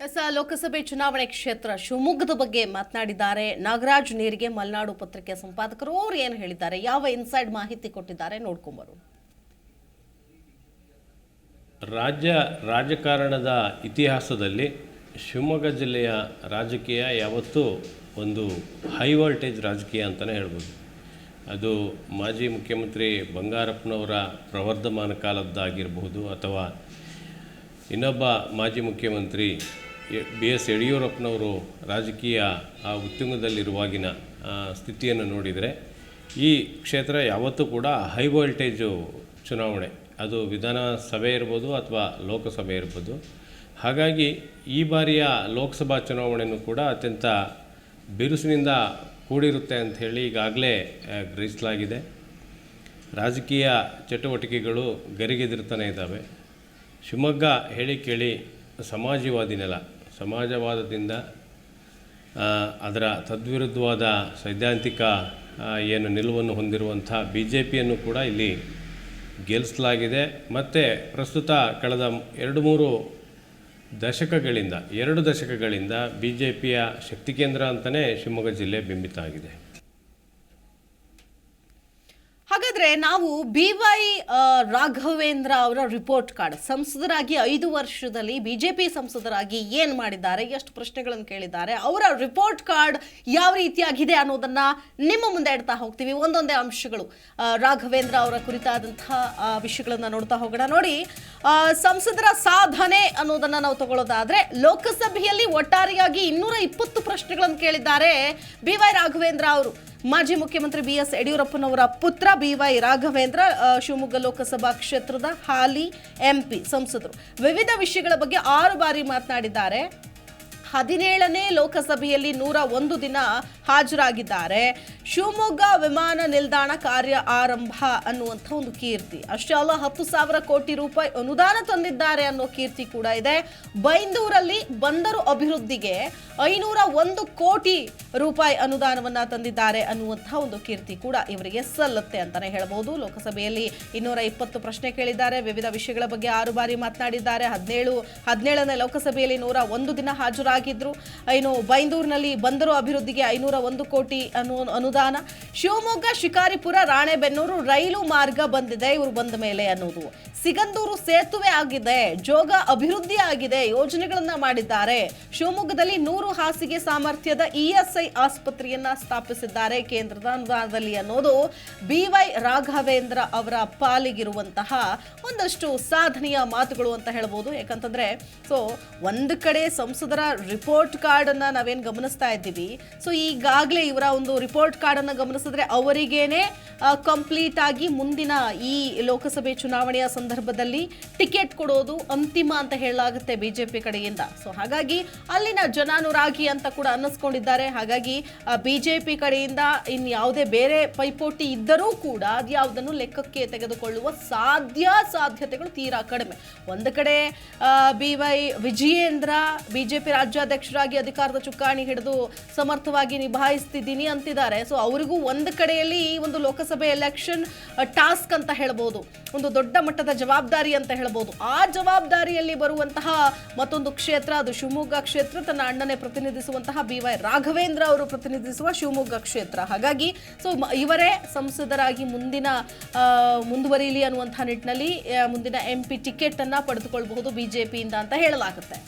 ಎಸ್ ಲೋಕಸಭೆ ಚುನಾವಣೆ ಕ್ಷೇತ್ರ ಶಿವಮೊಗ್ಗದ ಬಗ್ಗೆ ಮಾತನಾಡಿದ್ದಾರೆ. ನಾಗರಾಜ್ ನೀರಿಗೆ ಮಲೆನಾಡು ಪತ್ರಿಕೆ ಸಂಪಾದಕರು, ಅವರು ಏನು ಹೇಳಿದ್ದಾರೆ? ಯಾವ ಇನ್ಸೈಡ್ ಮಾಹಿತಿ ಕೊಟ್ಟಿದ್ದಾರೆ? ನೋಡ್ಕೊಂಬರು ರಾಜ್ಯ ರಾಜಕಾರಣದ ಇತಿಹಾಸದಲ್ಲಿ ಶಿವಮೊಗ್ಗ ಜಿಲ್ಲೆಯ ರಾಜಕೀಯ ಯಾವತ್ತೂ ಒಂದು ಹೈ ವೋಲ್ಟೇಜ್ ರಾಜಕೀಯ ಅಂತಲೇ ಹೇಳ್ಬೋದು. ಅದು ಮಾಜಿ ಮುಖ್ಯಮಂತ್ರಿ ಬಂಗಾರಪ್ಪನವರ ಪ್ರವರ್ಧಮಾನ ಕಾಲದ್ದಾಗಿರಬಹುದು ಅಥವಾ ಇನ್ನೊಬ್ಬ ಮಾಜಿ ಮುಖ್ಯಮಂತ್ರಿ ಬಿ ಎಸ್ ಯಡಿಯೂರಪ್ಪನವರು ರಾಜಕೀಯ ಆ ಉತ್ತುಂಗದಲ್ಲಿರುವಾಗಿನ ಸ್ಥಿತಿಯನ್ನು ನೋಡಿದರೆ ಈ ಕ್ಷೇತ್ರ ಯಾವತ್ತೂ ಕೂಡ ಹೈ ವೋಲ್ಟೇಜು ಚುನಾವಣೆ. ಅದು ವಿಧಾನಸಭೆ ಇರ್ಬೋದು ಅಥವಾ ಲೋಕಸಭೆ ಇರ್ಬೋದು. ಹಾಗಾಗಿ ಈ ಬಾರಿಯ ಲೋಕಸಭಾ ಚುನಾವಣೆಯನ್ನು ಕೂಡ ಅತ್ಯಂತ ಬಿರುಸಿನಿಂದ ಕೂಡಿರುತ್ತೆ ಅಂತ ಹೇಳಿ ಈಗಾಗಲೇ ಗ್ರಹಿಸಲಾಗಿದೆ. ರಾಜಕೀಯ ಚಟುವಟಿಕೆಗಳು ಗರಿಗೆದಿರ್ತಾನೆ ಇದ್ದಾವೆ. ಶಿವಮೊಗ್ಗ ಹೇಳಿ ಕೇಳಿ, ಸಮಾಜವಾದಿ ನೆಲ, ಸಮಾಜವಾದದಿಂದ ಅದರ ತದ್ವಿರುದ್ಧವಾದ ಸೈದ್ಧಾಂತಿಕ ಏನು ನಿಲುವನ್ನು ಹೊಂದಿರುವಂಥ ಬಿ ಜೆ ಪಿಯನ್ನು ಕೂಡ ಇಲ್ಲಿ ಗೆಲ್ಲಿಸಲಾಗಿದೆ ಮತ್ತು ಪ್ರಸ್ತುತ ಕಳೆದ ಎರಡು ಮೂರು ದಶಕಗಳಿಂದ, ಎರಡು ದಶಕಗಳಿಂದ ಬಿ ಜೆ ಪಿಯ ಶಕ್ತಿ ಕೇಂದ್ರ ಅಂತಲೇ ಶಿವಮೊಗ್ಗ ಜಿಲ್ಲೆ ಬಿಂಬಿತ ಆಗಿದೆ. ಹಾಗಾದ್ರೆ ನಾವು ಬಿ ವೈ ರಾಘವೇಂದ್ರ ಅವರ ರಿಪೋರ್ಟ್ ಕಾರ್ಡ್. ಸಂಸದರಾಗಿ ಐದು ವರ್ಷದಲ್ಲಿ ಬಿಜೆಪಿ ಸಂಸದರಾಗಿ ಏನ್ ಮಾಡಿದ್ದಾರೆ, ಎಷ್ಟು ಪ್ರಶ್ನೆಗಳನ್ನು ಕೇಳಿದ್ದಾರೆ, ಅವರ ರಿಪೋರ್ಟ್ ಕಾರ್ಡ್ ಯಾವ ರೀತಿಯಾಗಿದೆ ಅನ್ನೋದನ್ನ ನಿಮ್ಮ ಮುಂದೆ ಇಡ್ತಾ ಹೋಗ್ತೀವಿ. ಒಂದೊಂದೇ ಅಂಶಗಳು. ರಾಘವೇಂದ್ರ ಅವರ ಕುರಿತಾದಂತಹ ವಿಷಯಗಳನ್ನು ನೋಡ್ತಾ ಹೋಗೋಣ. ನೋಡಿ ಸಂಸದರ ಸಾಧನೆ ಅನ್ನೋದನ್ನ ನಾವು ತಗೊಳ್ಳೋದಾದ್ರೆ, ಲೋಕಸಭೆಯಲ್ಲಿ ಒಟ್ಟಾರೆಯಾಗಿ ಇನ್ನೂರ ಇಪ್ಪತ್ತು ಪ್ರಶ್ನೆಗಳನ್ನು ಕೇಳಿದ್ದಾರೆ ಬಿ ವೈ ರಾಘವೇಂದ್ರ ಅವರು. ಮಾಜಿ ಮುಖ್ಯಮಂತ್ರಿ ಬಿ ಎಸ್ ಯಡಿಯೂರಪ್ಪನವರ ಪುತ್ರ ಬಿವೈ ರಾಘವೇಂದ್ರ ಶಿವಮೊಗ್ಗ ಲೋಕಸಭಾ ಕ್ಷೇತ್ರದ ಹಾಲಿ ಎಂಪಿ ಸಂಸದರು. ವಿವಿಧ ವಿಷಯಗಳ ಬಗ್ಗೆ ಆರು ಬಾರಿ ಮಾತನಾಡಿದ್ದಾರೆ. ಹದಿನೇಳನೇ ಲೋಕಸಭೆಯಲ್ಲಿ ನೂರ ಒಂದು ದಿನ ಹಾಜರಾಗಿದ್ದಾರೆ. ಶಿವಮೊಗ್ಗ ವಿಮಾನ ನಿಲ್ದಾಣ ಕಾರ್ಯ ಆರಂಭ ಅನ್ನುವಂಥ ಒಂದು ಕೀರ್ತಿ. ಅಷ್ಟೇ ಅಲ್ಲ, ಹತ್ತು ಸಾವಿರ ಕೋಟಿ ರೂಪಾಯಿ ಅನುದಾನ ತಂದಿದ್ದಾರೆ ಅನ್ನೋ ಕೀರ್ತಿ ಕೂಡ ಇದೆ. ಬೈಂದೂರಲ್ಲಿ ಬಂದರು ಅಭಿವೃದ್ಧಿಗೆ ಐನೂರ ಒಂದು ಕೋಟಿ ರೂಪಾಯಿ ಅನುದಾನವನ್ನ ತಂದಿದ್ದಾರೆ ಅನ್ನುವಂಥ ಒಂದು ಕೀರ್ತಿ ಕೂಡ ಇವರಿಗೆ ಸಲ್ಲುತ್ತೆ ಅಂತಾನೆ ಹೇಳ್ಬೋದು. ಲೋಕಸಭೆಯಲ್ಲಿ ಇನ್ನೂರ ಇಪ್ಪತ್ತು ಪ್ರಶ್ನೆ ಕೇಳಿದ್ದಾರೆ. ವಿವಿಧ ವಿಷಯಗಳ ಬಗ್ಗೆ ಆರು ಬಾರಿ ಮಾತನಾಡಿದ್ದಾರೆ. ಹದಿನೇಳು, ಹದಿನೇಳನೇ ಲೋಕಸಭೆಯಲ್ಲಿ ನೂರ ಒಂದು ದಿನ ಹಾಜರಾಗಿದ್ರು ಇನ್ನು ಬೈಂದೂರಿನಲ್ಲಿ ಬಂದರು ಅಭಿವೃದ್ಧಿಗೆ ಐನೂರ ಒಂದು ಕೋಟಿ ಅನ್ನೋ ಅನುದಾನ. ಶಿವಮೊಗ್ಗ, ಶಿಕಾರಿಪುರ, ರಾಣೆಬೆನ್ನೂರು ರೈಲು ಮಾರ್ಗ ಬಂದಿದೆ. ಇವರು ಬಂದ ಮೇಲೆ ಅನ್ನೋದು. ಸಿಗಂದೂರು ಸೇತುವೆ ಆಗಿದೆ. ಜೋಗ ಅಭಿವೃದ್ಧಿ ಆಗಿದೆ. ಯೋಜನೆಗಳನ್ನ ಮಾಡಿದ್ದಾರೆ. ಶಿವಮೊಗ್ಗದಲ್ಲಿ ನೂರು ಹಾಸಿಗೆ ಸಾಮರ್ಥ್ಯದ ಇಎಸ್ಐ ಆಸ್ಪತ್ರೆಯನ್ನ ಸ್ಥಾಪಿಸಿದ್ದಾರೆ ಕೇಂದ್ರದ ಅನುದಾನದಲ್ಲಿ ಅನ್ನೋದು ಬಿ ವೈ ರಾಘವೇಂದ್ರ ಅವರ ಪಾಲಿಗಿರುವಂತಹ ಒಂದಷ್ಟು ಸಾಧನೆಯ ಮಾತುಗಳು ಅಂತ ಹೇಳ್ಬೋದು. ಯಾಕಂತಂದ್ರೆ, ಸೊ, ಒಂದು ಕಡೆ ಸಂಸದರ ರಿಪೋರ್ಟ್ ಕಾರ್ಡ್ ಅನ್ನ ನಾವೇನ್ ಗಮನಿಸ್ತಾ ಇದ್ದೀವಿ. ಸೊ ಈಗಾಗಲೇ ಇವರ ಒಂದು ರಿಪೋರ್ಟ್ ಕಾರ್ಡ್ ಅನ್ನ ಗಮನಿಸಿದ್ರೆ ಅವರಿಗೇನೆ ಕಂಪ್ಲೀಟ್ ಆಗಿ ಮುಂದಿನ ಈ ಲೋಕಸಭೆ ಚುನಾವಣೆಯ ಸಂದರ್ಭದಲ್ಲಿ ಟಿಕೆಟ್ ಕೊಡೋದು ಅಂತಿಮ ಅಂತ ಹೇಳಲಾಗುತ್ತೆ ಬಿಜೆಪಿ ಕಡೆಯಿಂದ. ಸೊ ಹಾಗಾಗಿ ಅಲ್ಲಿನ ಜನಾನುರಾಗಿ ಅಂತ ಕೂಡ ಅನ್ನಿಸ್ಕೊಂಡಿದ್ದಾರೆ. ಹಾಗಾಗಿ ಬಿಜೆಪಿ ಕಡೆಯಿಂದ ಇನ್ ಯಾವುದೇ ಬೇರೆ ಪೈಪೋಟಿ ಇದ್ದರೂ ಕೂಡ ಅದ್ಯಾವುದನ್ನು ಲೆಕ್ಕಕ್ಕೆ ತೆಗೆದುಕೊಳ್ಳುವ ಸಾಧ್ಯ ಸಾಧ್ಯತೆಗಳು ತೀರಾ ಕಡಿಮೆ. ಒಂದು ಕಡೆ ಬಿ ವೈ ವಿಜಯೇಂದ್ರ ಬಿಜೆಪಿ ರಾಜ್ಯಾಧ್ಯಕ್ಷರಾಗಿ ಅಧಿಕಾರದ ಚುಕ್ಕಾಣಿ ಹಿಡಿದು ಸಮರ್ಥವಾಗಿ ನಿಭಾಯಿಸ್ತಿದ್ದೀನಿ ಅಂತಿದ್ದಾರೆ. ಸೊ ಅವರಿಗೂ ಒಂದು ಕಡೆಯಲ್ಲಿ ಈ ಒಂದು ಲೋಕಸಭೆ ಎಲೆಕ್ಷನ್ ಟಾಸ್ಕ್ ಅಂತ ಹೇಳ್ಬೋದು. ಒಂದು ದೊಡ್ಡ ಮಟ್ಟದ ಜವಾಬ್ದಾರಿ ಅಂತ ಹೇಳ್ಬೋದು. ಆ ಜವಾಬ್ದಾರಿಯಲ್ಲಿ ಬರುವಂತಹ ಮತ್ತೊಂದು ಕ್ಷೇತ್ರ, ಅದು ಶಿವಮೊಗ್ಗ ಕ್ಷೇತ್ರ, ತನ್ನ ಅಣ್ಣನೇ ಪ್ರತಿನಿಧಿಸುವಂತಹ ಬಿ ವೈ ರಾಘವೇಂದ್ರ ಅವರು ಪ್ರತಿನಿಧಿಸುವ ಶಿವಮೊಗ್ಗ ಕ್ಷೇತ್ರ. ಹಾಗಾಗಿ ಸೊ ಇವರೇ ಸಂಸದರಾಗಿ ಮುಂದಿನ ಮುಂದುವರಿಲಿ ಅನ್ನುವಂತಹ ನಿಟ್ಟಿನಲ್ಲಿ ಮುಂದಿನ ಎಂಪಿ ಟಿಕೆಟ್ ಅನ್ನ ಪಡೆದುಕೊಳ್ಳಬಹುದು ಬಿಜೆಪಿಯಿಂದ ಅಂತ ಹೇಳಲಾಗುತ್ತೆ.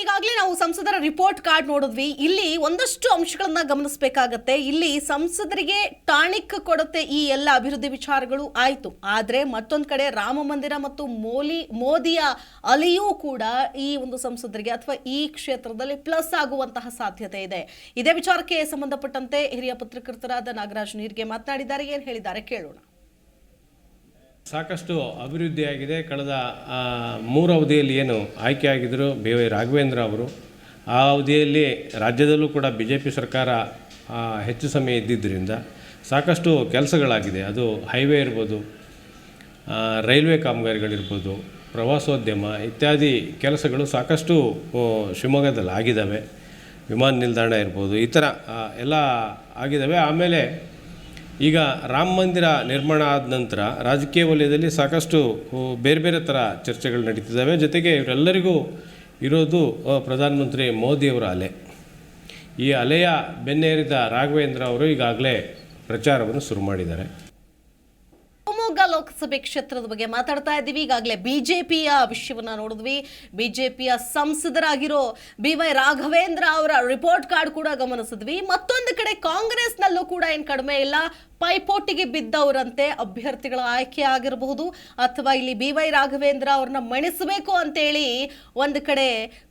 ಈಗಾಗಲೇ ನಾವು ಸಂಸದರ ರಿಪೋರ್ಟ್ ಕಾರ್ಡ್ ನೋಡಿದ್ವಿ. ಇಲ್ಲಿ ಒಂದಷ್ಟು ಅಂಶಗಳನ್ನ ಗಮನಿಸಬೇಕಾಗತ್ತೆ. ಇಲ್ಲಿ ಸಂಸದರಿಗೆ ಟಾಣಿಕ್ ಕೊಡುತ್ತೆ ಈ ಎಲ್ಲ ಅಭಿವೃದ್ಧಿ ವಿಚಾರಗಳು ಆಯ್ತು. ಆದ್ರೆ ಮತ್ತೊಂದು ಕಡೆ ರಾಮ ಮಂದಿರ ಮತ್ತು ಮೋಲಿ, ಮೋದಿಯ ಅಲೆಯೂ ಕೂಡ ಈ ಒಂದು ಸಂಸದರಿಗೆ ಅಥವಾ ಈ ಕ್ಷೇತ್ರದಲ್ಲಿ ಪ್ಲಸ್ ಆಗುವಂತಹ ಸಾಧ್ಯತೆ ಇದೆ. ಇದೇ ವಿಚಾರಕ್ಕೆ ಸಂಬಂಧಪಟ್ಟಂತೆ ಹಿರಿಯ ಪತ್ರಕರ್ತರಾದ ನಾಗರಾಜ್ ನೀರ್ಗೆ ಮಾತನಾಡಿದ್ದಾರೆ. ಏನ್ ಹೇಳಿದ್ದಾರೆ ಕೇಳೋಣ. ಸಾಕಷ್ಟು ಅಭಿವೃದ್ಧಿಯಾಗಿದೆ. ಕಳೆದ ಮೂರು ಅವಧಿಯಲ್ಲಿ ಏನು ಆಯ್ಕೆ ಆಗಿದ್ದರು ಬಿ ವೈ ರಾಘವೇಂದ್ರ ಅವರು. ಆ ಅವಧಿಯಲ್ಲಿ ರಾಜ್ಯದಲ್ಲೂ ಕೂಡ ಬಿ ಜೆ ಪಿ ಸರ್ಕಾರ ಹೆಚ್ಚು ಸಮಯ ಇದ್ದಿದ್ದರಿಂದ ಸಾಕಷ್ಟು ಕೆಲಸಗಳಾಗಿದೆ. ಅದು ಹೈವೇ ಇರ್ಬೋದು ರೈಲ್ವೆ ಕಾಮಗಾರಿಗಳಿರ್ಬೋದು, ಪ್ರವಾಸೋದ್ಯಮ ಇತ್ಯಾದಿ ಕೆಲಸಗಳು ಸಾಕಷ್ಟು ಶಿವಮೊಗ್ಗದಲ್ಲಿ ಆಗಿದ್ದಾವೆ ವಿಮಾನ ನಿಲ್ದಾಣ ಇರ್ಬೋದು, ಈ ಥರ ಎಲ್ಲ ಆಗಿದ್ದಾವೆ. ಆಮೇಲೆ ಈಗ ರಾಮ ಮಂದಿರ ನಿರ್ಮಾಣ ಆದ ನಂತರ ರಾಜಕೀಯ ವಲಯದಲ್ಲಿ ಸಾಕಷ್ಟು ಬೇರೆ ಬೇರೆ ಥರ ಚರ್ಚೆಗಳು ನಡೀತಿದ್ದಾವೆ. ಜೊತೆಗೆ ಇವರೆಲ್ಲರಿಗೂ ಇರೋದು ಪ್ರಧಾನಮಂತ್ರಿ ಮೋದಿಯವರ ಅಲೆ. ಈ ಅಲೆಯ ಬೆನ್ನೇರಿದ ರಾಘವೇಂದ್ರ ಅವರು ಈಗಾಗಲೇ ಪ್ರಚಾರವನ್ನು ಶುರು ಮಾಡಿದ್ದಾರೆ. ಶಿವಮೊಗ್ಗ ಲೋಕಸಭೆ ಕ್ಷೇತ್ರದ ಬಗ್ಗೆ ಮಾತಾಡ್ತಾ ಇದ್ದೀವಿ. ಈಗಾಗಲೇ ಬಿಜೆಪಿಯ ವಿಷಯವನ್ನ ನೋಡಿದ್ವಿ. ಬಿಜೆಪಿಯ ಸಂಸದರಾಗಿರೋ ಬಿ ವೈ ರಾಘವೇಂದ್ರ ಅವರ ರಿಪೋರ್ಟ್ ಕಾರ್ಡ್ ಕೂಡ ಗಮನಿಸಿದ್ವಿ. ಮತ್ತೊಂದು ಕಡೆ ಕಾಂಗ್ರೆಸ್ನಲ್ಲೂ ಕೂಡ ಏನು ಕಡಿಮೆ ಇಲ್ಲ. ಪೈಪೋಟಿಗೆ ಬಿದ್ದವರಂತೆ ಅಭ್ಯರ್ಥಿಗಳ ಆಯ್ಕೆ ಆಗಿರಬಹುದು. ಅಥವಾ ಇಲ್ಲಿ ಬಿ ವೈ ರಾಘವೇಂದ್ರ ಅವ್ರನ್ನ ಮಣಿಸಬೇಕು ಅಂತೇಳಿ ಒಂದು ಕಡೆ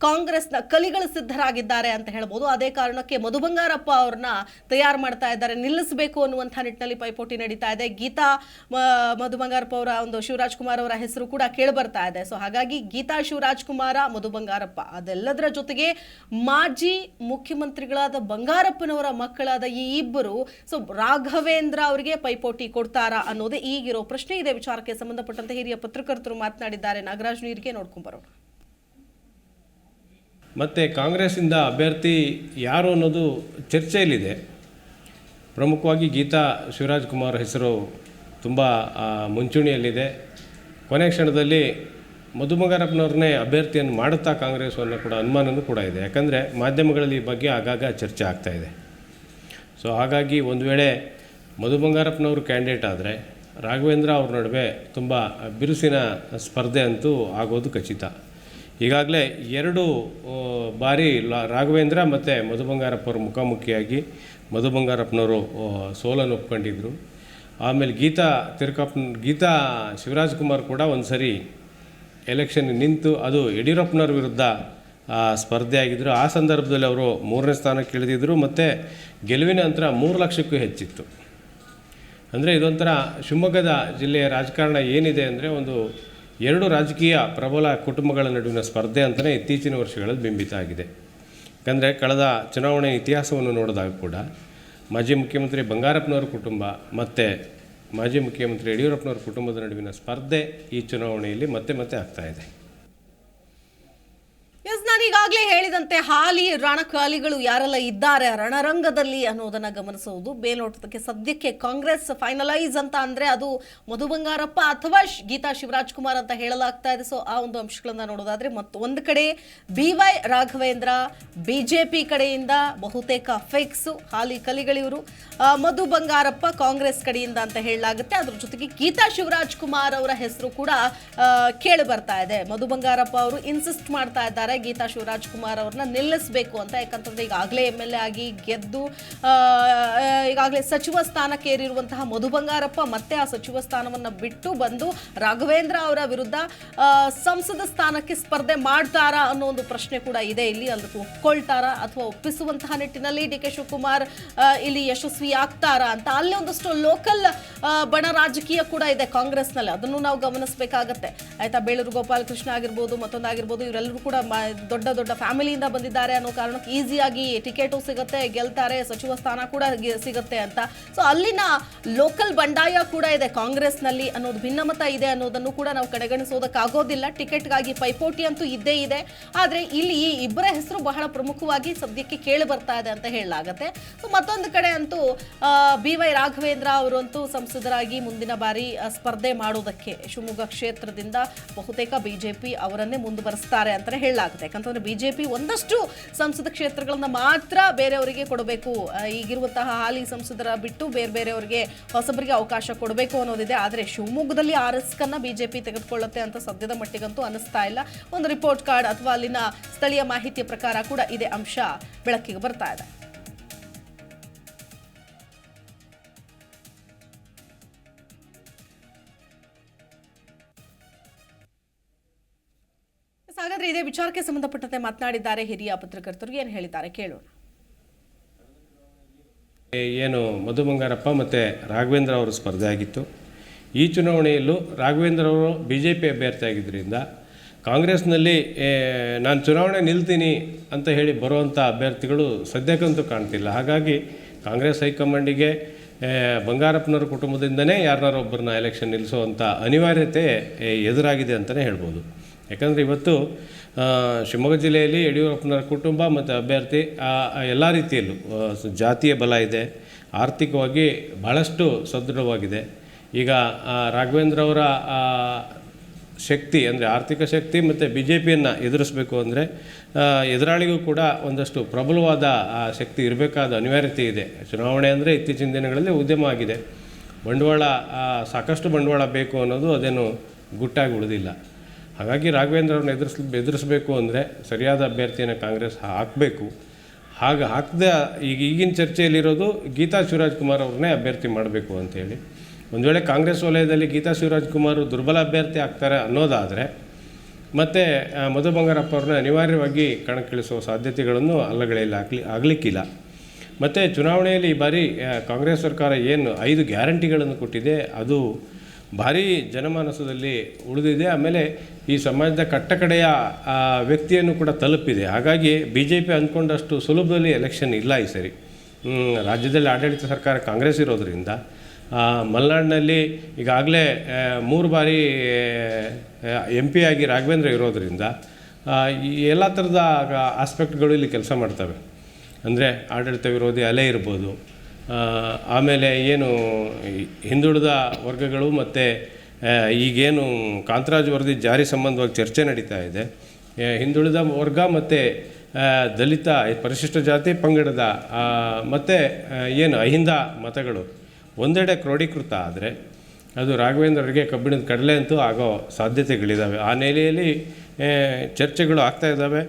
ಕಾಂಗ್ರೆಸ್ನ ಕಲಿಗಳು ಸಿದ್ಧರಾಗಿದ್ದಾರೆ ಅಂತ ಹೇಳ್ಬೋದು. ಅದೇ ಕಾರಣಕ್ಕೆ ಮಧು ಬಂಗಾರಪ್ಪ ಅವ್ರನ್ನ ತಯಾರು ಮಾಡ್ತಾ ಇದ್ದಾರೆ. ನಿಲ್ಲಿಸಬೇಕು ಅನ್ನುವಂಥ ನಿಟ್ಟಿನಲ್ಲಿ ಪೈಪೋಟಿ ನಡೀತಾ ಇದೆ. ಗೀತಾ ಮಧು ಬಂಗಾರಪ್ಪ ಅವರ ಒಂದು ಶಿವರಾಜ್ ಕುಮಾರ್ ಅವರ ಹೆಸರು ಕೂಡ ಕೇಳಿ ಬರ್ತಾ ಇದೆ. ಸೊ ಹಾಗಾಗಿ ಗೀತಾ ಶಿವರಾಜ್ ಕುಮಾರ ಮಧು ಬಂಗಾರಪ್ಪ ಅದೆಲ್ಲದರ ಜೊತೆಗೆ ಮಾಜಿ ಮುಖ್ಯಮಂತ್ರಿಗಳಾದ ಬಂಗಾರಪ್ಪನವರ ಮಕ್ಕಳಾದ ಈ ಇಬ್ಬರು ಸೊ ರಾಘವೇಂದ್ರ ಅವರಿಗೆ ಪೈಪೋಟಿ ಕೊಡ್ತಾರಾ ಅನ್ನೋದೇ ಈಗಿರೋ ಪ್ರಶ್ನೆ ಇದೆ. ವಿಚಾರಕ್ಕೆ ಸಂಬಂಧಪಟ್ಟಂತೆ ಹಿರಿಯ ಪತ್ರಕರ್ತರು ಮಾತನಾಡಿದ್ದಾರೆ. ನಾಗರಾಜ್ ನೀರಿಗೆ ಬರೋಣ. ಮತ್ತು ಕಾಂಗ್ರೆಸ್ಸಿಂದ ಅಭ್ಯರ್ಥಿ ಯಾರು ಅನ್ನೋದು ಚರ್ಚೆಯಲ್ಲಿದೆ. ಪ್ರಮುಖವಾಗಿ ಗೀತಾ ಶಿವರಾಜ್ ಕುಮಾರ್ ಹೆಸರು ತುಂಬ ಮುಂಚೂಣಿಯಲ್ಲಿದೆ. ಕೊನೆ ಕ್ಷಣದಲ್ಲಿ ಮಧು ಬಂಗಾರಪ್ಪನವ್ರನ್ನೇ ಅಭ್ಯರ್ಥಿಯನ್ನು ಮಾಡುತ್ತಾ ಕಾಂಗ್ರೆಸ್ ಅನ್ನೋ ಕೂಡ ಅನುಮಾನನೂ ಕೂಡ ಇದೆ. ಯಾಕಂದರೆ ಮಾಧ್ಯಮಗಳಲ್ಲಿ ಈ ಬಗ್ಗೆ ಆಗಾಗ ಚರ್ಚೆ ಆಗ್ತಾ ಇದೆ. ಸೊ, ಹಾಗಾಗಿ ಒಂದು ವೇಳೆ ಮಧು ಬಂಗಾರಪ್ಪನವರು ಕ್ಯಾಂಡಿಡೇಟ್ ಆದರೆ ರಾಘವೇಂದ್ರ ಅವ್ರ ನಡುವೆ ತುಂಬ ಬಿರುಸಿನ ಸ್ಪರ್ಧೆ ಅಂತೂ ಆಗೋದು ಖಚಿತ. ಈಗಾಗಲೇ ಎರಡು ಬಾರಿ ರಾಘವೇಂದ್ರ ಮತ್ತು ಮಧು ಬಂಗಾರಪ್ಪವರು ಮುಖಾಮುಖಿಯಾಗಿ ಮಧು ಬಂಗಾರಪ್ಪನವರು ಸೋಲನ್ನು ಒಪ್ಕೊಂಡಿದ್ರು. ಆಮೇಲೆ ಗೀತಾ ತಿರುಕಪ್ಪ, ಗೀತಾ ಶಿವರಾಜ್ ಕುಮಾರ್ ಕೂಡ ಒಂದು ಸರಿ ಎಲೆಕ್ಷನ್ ನಿಂತು ಅದು ಯಡಿಯೂರಪ್ಪನವ್ರ ವಿರುದ್ಧ ಸ್ಪರ್ಧೆ ಆಗಿದ್ದರು ಆ ಸಂದರ್ಭದಲ್ಲಿ ಅವರು ಮೂರನೇ ಸ್ಥಾನಕ್ಕೆ ಇಳಿದಿದ್ದರು ಮತ್ತು ಗೆಲುವಿನ ನಂತರ ಮೂರು ಲಕ್ಷಕ್ಕೂ ಹೆಚ್ಚಿತ್ತು. ಅಂದರೆ ಇದೊಂಥರ ಶಿವಮೊಗ್ಗದ ಜಿಲ್ಲೆಯ ರಾಜಕಾರಣ ಏನಿದೆ ಅಂದರೆ ಒಂದು ಎರಡು ರಾಜಕೀಯ ಪ್ರಬಲ ಕುಟುಂಬಗಳ ನಡುವಿನ ಸ್ಪರ್ಧೆ ಅಂತಲೇ ಇತ್ತೀಚಿನ ವರ್ಷಗಳಲ್ಲಿ ಬಿಂಬಿತ ಆಗಿದೆ. ಯಾಕಂದರೆ ಕಳೆದ ಚುನಾವಣೆ ಇತಿಹಾಸವನ್ನು ನೋಡಿದಾಗ ಕೂಡ ಮಾಜಿ ಮುಖ್ಯಮಂತ್ರಿ ಬಂಗಾರಪ್ಪನವರ ಕುಟುಂಬ ಮತ್ತು ಮಾಜಿ ಮುಖ್ಯಮಂತ್ರಿ ಯಡಿಯೂರಪ್ಪನವರ ಕುಟುಂಬದ ನಡುವಿನ ಸ್ಪರ್ಧೆ ಈ ಚುನಾವಣೆಯಲ್ಲಿ ಮತ್ತೆ ಮತ್ತೆ ಆಗ್ತಾಯಿದೆ ಎಸ್, ನಾನು ಈಗಾಗಲೇ ಹೇಳಿದಂತೆ ಹಾಲಿ ರಣಕಾಲಿಗಳು ಯಾರೆಲ್ಲ ಇದ್ದಾರೆ ರಣರಂಗದಲ್ಲಿ ಅನ್ನೋದನ್ನು ಗಮನಿಸುವುದು. ಮೇಲ್ನೋಟಕ್ಕೆ ಸದ್ಯಕ್ಕೆ ಕಾಂಗ್ರೆಸ್ ಫೈನಲೈಸ್ ಅಂತ ಅಂದರೆ ಅದು ಮಧು ಬಂಗಾರಪ್ಪ ಅಥವಾ ಗೀತಾ ಶಿವರಾಜ್ ಕುಮಾರ್ ಅಂತ ಹೇಳಲಾಗ್ತಾ ಇದೆ. ಸೊ ಆ ಒಂದು ಅಂಶಗಳನ್ನ ನೋಡೋದಾದ್ರೆ ಒಂದು ಕಡೆ ಬಿ ವೈ ರಾಘವೇಂದ್ರ, ಬಿಜೆಪಿ ಕಡೆಯಿಂದ ಬಹುತೇಕ ಫಿಕ್ಸ್ ಹಾಲಿ ಕಲಿಗಳಿವರು ಮಧು ಬಂಗಾರಪ್ಪ ಕಾಂಗ್ರೆಸ್ ಕಡೆಯಿಂದ ಅಂತ ಹೇಳಲಾಗುತ್ತೆ. ಅದ್ರ ಜೊತೆಗೆ ಗೀತಾ ಶಿವರಾಜ್ ಕುಮಾರ್ ಅವರ ಹೆಸರು ಕೂಡ ಕೇಳಿ ಬರ್ತಾ ಇದೆ. ಮಧು ಬಂಗಾರಪ್ಪ ಅವರು ಇನ್ಸಿಸ್ಟ್ ಮಾಡ್ತಾ ಇದ್ದಾರೆ. ಗೀತಾ ಶಿವರಾಜ್ ಕುಮಾರ್ ಅವ್ರನ್ನ ನಿಲ್ಲಿಸಬೇಕು ಅಂತ, ಯಾಕಂತಂದ್ರೆ ಈಗಾಗಲೇ ಎಂ ಎಲ್ ಎ ಆಗಿ ಗೆದ್ದು ಈಗಾಗಲೇ ಸಚಿವ ಸ್ಥಾನಕ್ಕೆ ಏರಿರುವಂತಹ ಮಧು ಬಂಗಾರಪ್ಪ ಮತ್ತೆ ಆ ಸಚಿವ ಸ್ಥಾನವನ್ನು ಬಿಟ್ಟು ಬಂದು ರಾಘವೇಂದ್ರ ಅವರ ವಿರುದ್ಧ ಸಂಸದ ಸ್ಥಾನಕ್ಕೆ ಸ್ಪರ್ಧೆ ಮಾಡ್ತಾರಾ ಅನ್ನೋ ಒಂದು ಪ್ರಶ್ನೆ ಕೂಡ ಇದೆ. ಇಲ್ಲಿ ಅದಕ್ಕೆ ಒಪ್ಕೊಳ್ತಾರಾ ಅಥವಾ ಒಪ್ಪಿಸುವಂತಹ ನಿಟ್ಟಿನಲ್ಲಿ ಡಿ ಕೆ ಶಿವಕುಮಾರ್ ಇಲ್ಲಿ ಯಶಸ್ವಿ ಆಗ್ತಾರಾ ಅಂತ. ಅಲ್ಲಿ ಒಂದಷ್ಟು ಲೋಕಲ್ ಬಣ ರಾಜಕೀಯ ಕೂಡ ಇದೆ ಕಾಂಗ್ರೆಸ್ನಲ್ಲಿ. ಅದನ್ನು ನಾವು ಗಮನಿಸಬೇಕಾಗತ್ತೆ. ಆಯ್ತಾ, ಬೇಳೂರು ಗೋಪಾಲಕೃಷ್ಣ ಆಗಿರ್ಬೋದು, ಮತ್ತೊಂದಾಗಿರ್ಬೋದು, ಇವರೆಲ್ಲರೂ ಕೂಡ ದೊಡ್ಡ ದೊಡ್ಡ ಫ್ಯಾಮಿಲಿಯಿಂದ ಬಂದಿದ್ದಾರೆ ಅನ್ನೋ ಕಾರಣಕ್ಕೆ ಈಸಿಯಾಗಿ ಟಿಕೆಟು ಸಿಗುತ್ತೆ, ಗೆಲ್ತಾರೆ, ಸಚಿವ ಸ್ಥಾನ ಕೂಡ ಸಿಗುತ್ತೆ ಅಂತ. ಸೊ ಅಲ್ಲಿನ ಲೋಕಲ್ ಬಂಡಾಯ ಕೂಡ ಇದೆ ಕಾಂಗ್ರೆಸ್ನಲ್ಲಿ ಅನ್ನೋದು ಭಿನ್ನಮತ ಇದೆ ಅನ್ನೋದನ್ನು ಕೂಡ ನಾವು ಕಡೆಗಣಿಸೋದಕ್ಕಾಗೋದಿಲ್ಲ. ಟಿಕೆಟ್ಗಾಗಿ ಪೈಪೋಟಿ ಅಂತೂ ಇದ್ದೇ ಇದೆ. ಆದರೆ ಇಲ್ಲಿ ಈ ಇಬ್ಬರ ಹೆಸರು ಬಹಳ ಪ್ರಮುಖವಾಗಿ ಸದ್ಯಕ್ಕೆ ಕೇಳಿ ಬರ್ತಾ ಇದೆ ಅಂತ ಹೇಳಲಾಗತ್ತೆ. ಸೊ ಮತ್ತೊಂದು ಕಡೆ ಅಂತೂ ಬಿ ವೈ ರಾಘವೇಂದ್ರ ಅವರಂತೂ ಸಂಸದರಾಗಿ ಮುಂದಿನ ಬಾರಿ ಸ್ಪರ್ಧೆ ಮಾಡೋದಕ್ಕೆ ಶಿವಮೊಗ್ಗ ಕ್ಷೇತ್ರದಿಂದ ಬಹುತೇಕ ಬಿಜೆಪಿ ಅವರನ್ನೇ ಮುಂದುವರೆಸ್ತಾರೆ ಅಂತ ಹೇಳಲಾಗುತ್ತೆ. ಯಾಕಂತಂದ್ರೆ ಬಿಜೆಪಿ ಒಂದಷ್ಟು ಸಂಸದ ಕ್ಷೇತ್ರಗಳನ್ನ ಮಾತ್ರ ಬೇರೆಯವರಿಗೆ ಕೊಡಬೇಕು. ಈಗಿರುವಂತಹ ಹಾಲಿ ಸಂಸದರ ಬಿಟ್ಟು ಬೇರೆ ಬೇರೆಯವರಿಗೆ ಹೊಸಬರಿಗೆ ಅವಕಾಶ ಕೊಡಬೇಕು ಅನ್ನೋದಿದೆ. ಆದರೆ ಶಿವಮೊಗ್ಗದಲ್ಲಿ ಆ ರಿಸ್ಕನ್ನು ಬಿ ಜೆ ಬಿಜೆಪಿ ತೆಗೆದುಕೊಳ್ಳುತ್ತೆ ಅಂತ ಸದ್ಯದ ಮಟ್ಟಿಗಂತೂ ಅನಿಸ್ತಾ ಇಲ್ಲ. ಒಂದು ರಿಪೋರ್ಟ್ ಕಾರ್ಡ್ ಅಥವಾ ಅಲ್ಲಿನ ಸ್ಥಳೀಯ ಮಾಹಿತಿಯ ಪ್ರಕಾರ ಕೂಡ ಇದೇ ಅಂಶ ಬೆಳಕಿಗೆ ಬರ್ತಾ ಇದೆ. ಹಾಗಾದ್ರೆ ಇದೇ ವಿಚಾರಕ್ಕೆ ಸಂಬಂಧಪಟ್ಟಂತೆ ಮಾತನಾಡಿದ್ದಾರೆ ಹಿರಿಯ ಪತ್ರಕರ್ತರು. ಏನು ಹೇಳಿದ್ದಾರೆ ಕೇಳೋಣ. ಏನು ಮಧು ಬಂಗಾರಪ್ಪ ಮತ್ತು ರಾಘವೇಂದ್ರ ಅವರು ಸ್ಪರ್ಧೆ ಆಗಿತ್ತು. ಈ ಚುನಾವಣೆಯಲ್ಲೂ ರಾಘವೇಂದ್ರ ಅವರು ಬಿ ಜೆ ಪಿ ಅಭ್ಯರ್ಥಿ ಆಗಿದ್ದರಿಂದ ಕಾಂಗ್ರೆಸ್ನಲ್ಲಿ ನಾನು ಚುನಾವಣೆ ನಿಲ್ತೀನಿ ಅಂತ ಹೇಳಿ ಬರುವಂಥ ಅಭ್ಯರ್ಥಿಗಳು ಸದ್ಯಕ್ಕಂತೂ ಕಾಣ್ತಿಲ್ಲ. ಹಾಗಾಗಿ ಕಾಂಗ್ರೆಸ್ ಹೈಕಮಾಂಡಿಗೆ ಬಂಗಾರಪ್ಪನವ್ರ ಕುಟುಂಬದಿಂದನೇ ಯಾರನ್ನಾರೊಬ್ಬರನ್ನ ಎಲೆಕ್ಷನ್ ನಿಲ್ಲಿಸುವಂಥ ಅನಿವಾರ್ಯತೆ ಎದುರಾಗಿದೆ ಅಂತಲೇ ಹೇಳ್ಬೋದು. ಯಾಕಂದರೆ ಇವತ್ತು ಶಿವಮೊಗ್ಗ ಜಿಲ್ಲೆಯಲ್ಲಿ ಯಡಿಯೂರಪ್ಪನವರ ಕುಟುಂಬ ಮತ್ತು ಅಭ್ಯರ್ಥಿ ಎಲ್ಲ ರೀತಿಯಲ್ಲೂ ಜಾತಿಯ ಬಲ ಇದೆ. ಆರ್ಥಿಕವಾಗಿ ಬಹಳಷ್ಟು ಸದೃಢವಾಗಿದೆ. ಈಗ ರಾಘವೇಂದ್ರ ಅವರ ಶಕ್ತಿ ಅಂದರೆ ಆರ್ಥಿಕ ಶಕ್ತಿ ಮತ್ತು ಬಿ ಜೆ ಪಿಯನ್ನು ಎದುರಿಸಬೇಕು ಅಂದರೆ ಎದುರಾಳಿಗೂ ಕೂಡ ಒಂದಷ್ಟು ಪ್ರಬಲವಾದ ಶಕ್ತಿ ಇರಬೇಕಾದ ಅನಿವಾರ್ಯತೆ ಇದೆ. ಚುನಾವಣೆ ಅಂದರೆ ಇತ್ತೀಚಿನ ದಿನಗಳಲ್ಲಿ ಉದ್ಯಮ ಆಗಿದೆ. ಬಂಡವಾಳ ಸಾಕಷ್ಟು ಬಂಡವಾಳ ಬೇಕು ಅನ್ನೋದು ಅದೇನು ಗುಟ್ಟಾಗಿ ಉಳಿದಿಲ್ಲ. ಹಾಗಾಗಿ ರಾಘವೇಂದ್ರ ಅವ್ರನ್ನ ಎದುರಿಸ್, ಎದುರಿಸಬೇಕು ಅಂದರೆ ಸರಿಯಾದ ಅಭ್ಯರ್ಥಿಯನ್ನು ಕಾಂಗ್ರೆಸ್ ಹಾಕಬೇಕು. ಹಾಗೆ, ಹಾಕದ ಈಗ ಈಗಿನ ಚರ್ಚೆಯಲ್ಲಿರೋದು ಗೀತಾ ಶಿವರಾಜ್ ಕುಮಾರ್ ಅವ್ರನ್ನೇ ಅಭ್ಯರ್ಥಿ ಮಾಡಬೇಕು ಅಂತೇಳಿ ಒಂದು ವೇಳೆ ಕಾಂಗ್ರೆಸ್ ವಲಯದಲ್ಲಿ ಗೀತಾ ಶಿವರಾಜ್ ಕುಮಾರ್ ದುರ್ಬಲ ಅಭ್ಯರ್ಥಿ ಆಗ್ತಾರೆ ಅನ್ನೋದಾದರೆ ಮತ್ತು ಮಧು ಬಂಗಾರಪ್ಪ ಅವ್ರನ್ನ ಅನಿವಾರ್ಯವಾಗಿ ಕಣಕ್ಕಿಳಿಸುವ ಸಾಧ್ಯತೆಗಳನ್ನು ಅಲ್ಲಗಳೆಯಲ್ಲಿ ಆಗಲಿ, ಆಗಲಿಕ್ಕಿಲ್ಲ. ಮತ್ತು ಚುನಾವಣೆಯಲ್ಲಿ ಈ ಬಾರಿ ಕಾಂಗ್ರೆಸ್ ಸರ್ಕಾರ ಏನು ಐದು ಗ್ಯಾರಂಟಿಗಳನ್ನು ಕೊಟ್ಟಿದೆ, ಅದು ಭಾರಿ ಜನಮಾನಸದಲ್ಲಿ ಉಳಿದಿದೆ. ಆಮೇಲೆ ಈ ಸಮಾಜದ ಕಟ್ಟಕಡೆಯ ವ್ಯಕ್ತಿಯನ್ನು ಕೂಡ ತಲುಪಿದೆ. ಹಾಗಾಗಿ ಬಿ ಜೆ ಪಿ ಅಂದ್ಕೊಂಡಷ್ಟು ಸುಲಭದಲ್ಲಿ ಎಲೆಕ್ಷನ್ ಇಲ್ಲ ಈ ಸರಿ. ರಾಜ್ಯದಲ್ಲಿ ಆಡಳಿತ ಸರ್ಕಾರ ಕಾಂಗ್ರೆಸ್ ಇರೋದರಿಂದ ಮಲೆನಾಡಿನಲ್ಲಿ ಈಗಾಗಲೇ ಮೂರು ಬಾರಿ ಎಂ ಪಿ ಆಗಿ ರಾಘವೇಂದ್ರ ಇರೋದರಿಂದ ಈ ಎಲ್ಲ ಥರದ ಆಸ್ಪೆಕ್ಟ್ಗಳು ಇಲ್ಲಿ ಕೆಲಸ ಮಾಡ್ತವೆ. ಅಂದರೆ ಆಡಳಿತ ವಿರೋಧಿ ಅಲೆ ಇರ್ಬೋದು ಆಮೇಲೆ ಏನು ಹಿಂದುಳಿದ ವರ್ಗಗಳು ಮತ್ತು ಈಗೇನು ಕಾಂತರಾಜ್ ವರದಿ ಜಾರಿ ಸಂಬಂಧವಾಗಿ ಚರ್ಚೆ ನಡೀತಾ ಇದೆ. ಹಿಂದುಳಿದ ವರ್ಗ ಮತ್ತು ದಲಿತ, ಪರಿಶಿಷ್ಟ ಜಾತಿ ಪಂಗಡದ ಮತ್ತು ಏನು ಅಹಿಂದ ಮತಗಳು ಒಂದೆಡೆ ಕ್ರೋಢೀಕೃತ ಆದರೆ ಅದು ರಾಘವೇಂದ್ರರಿಗೆ ಕಬ್ಬಿಣದ ಕಡಲೆ ಅಂತೂ ಆಗೋ ಸಾಧ್ಯತೆಗಳಿದ್ದಾವೆ ಆ ನೆಲೆಯಲ್ಲಿ ಚರ್ಚೆಗಳು ಆಗ್ತಾ ಇದ್ದಾವೆ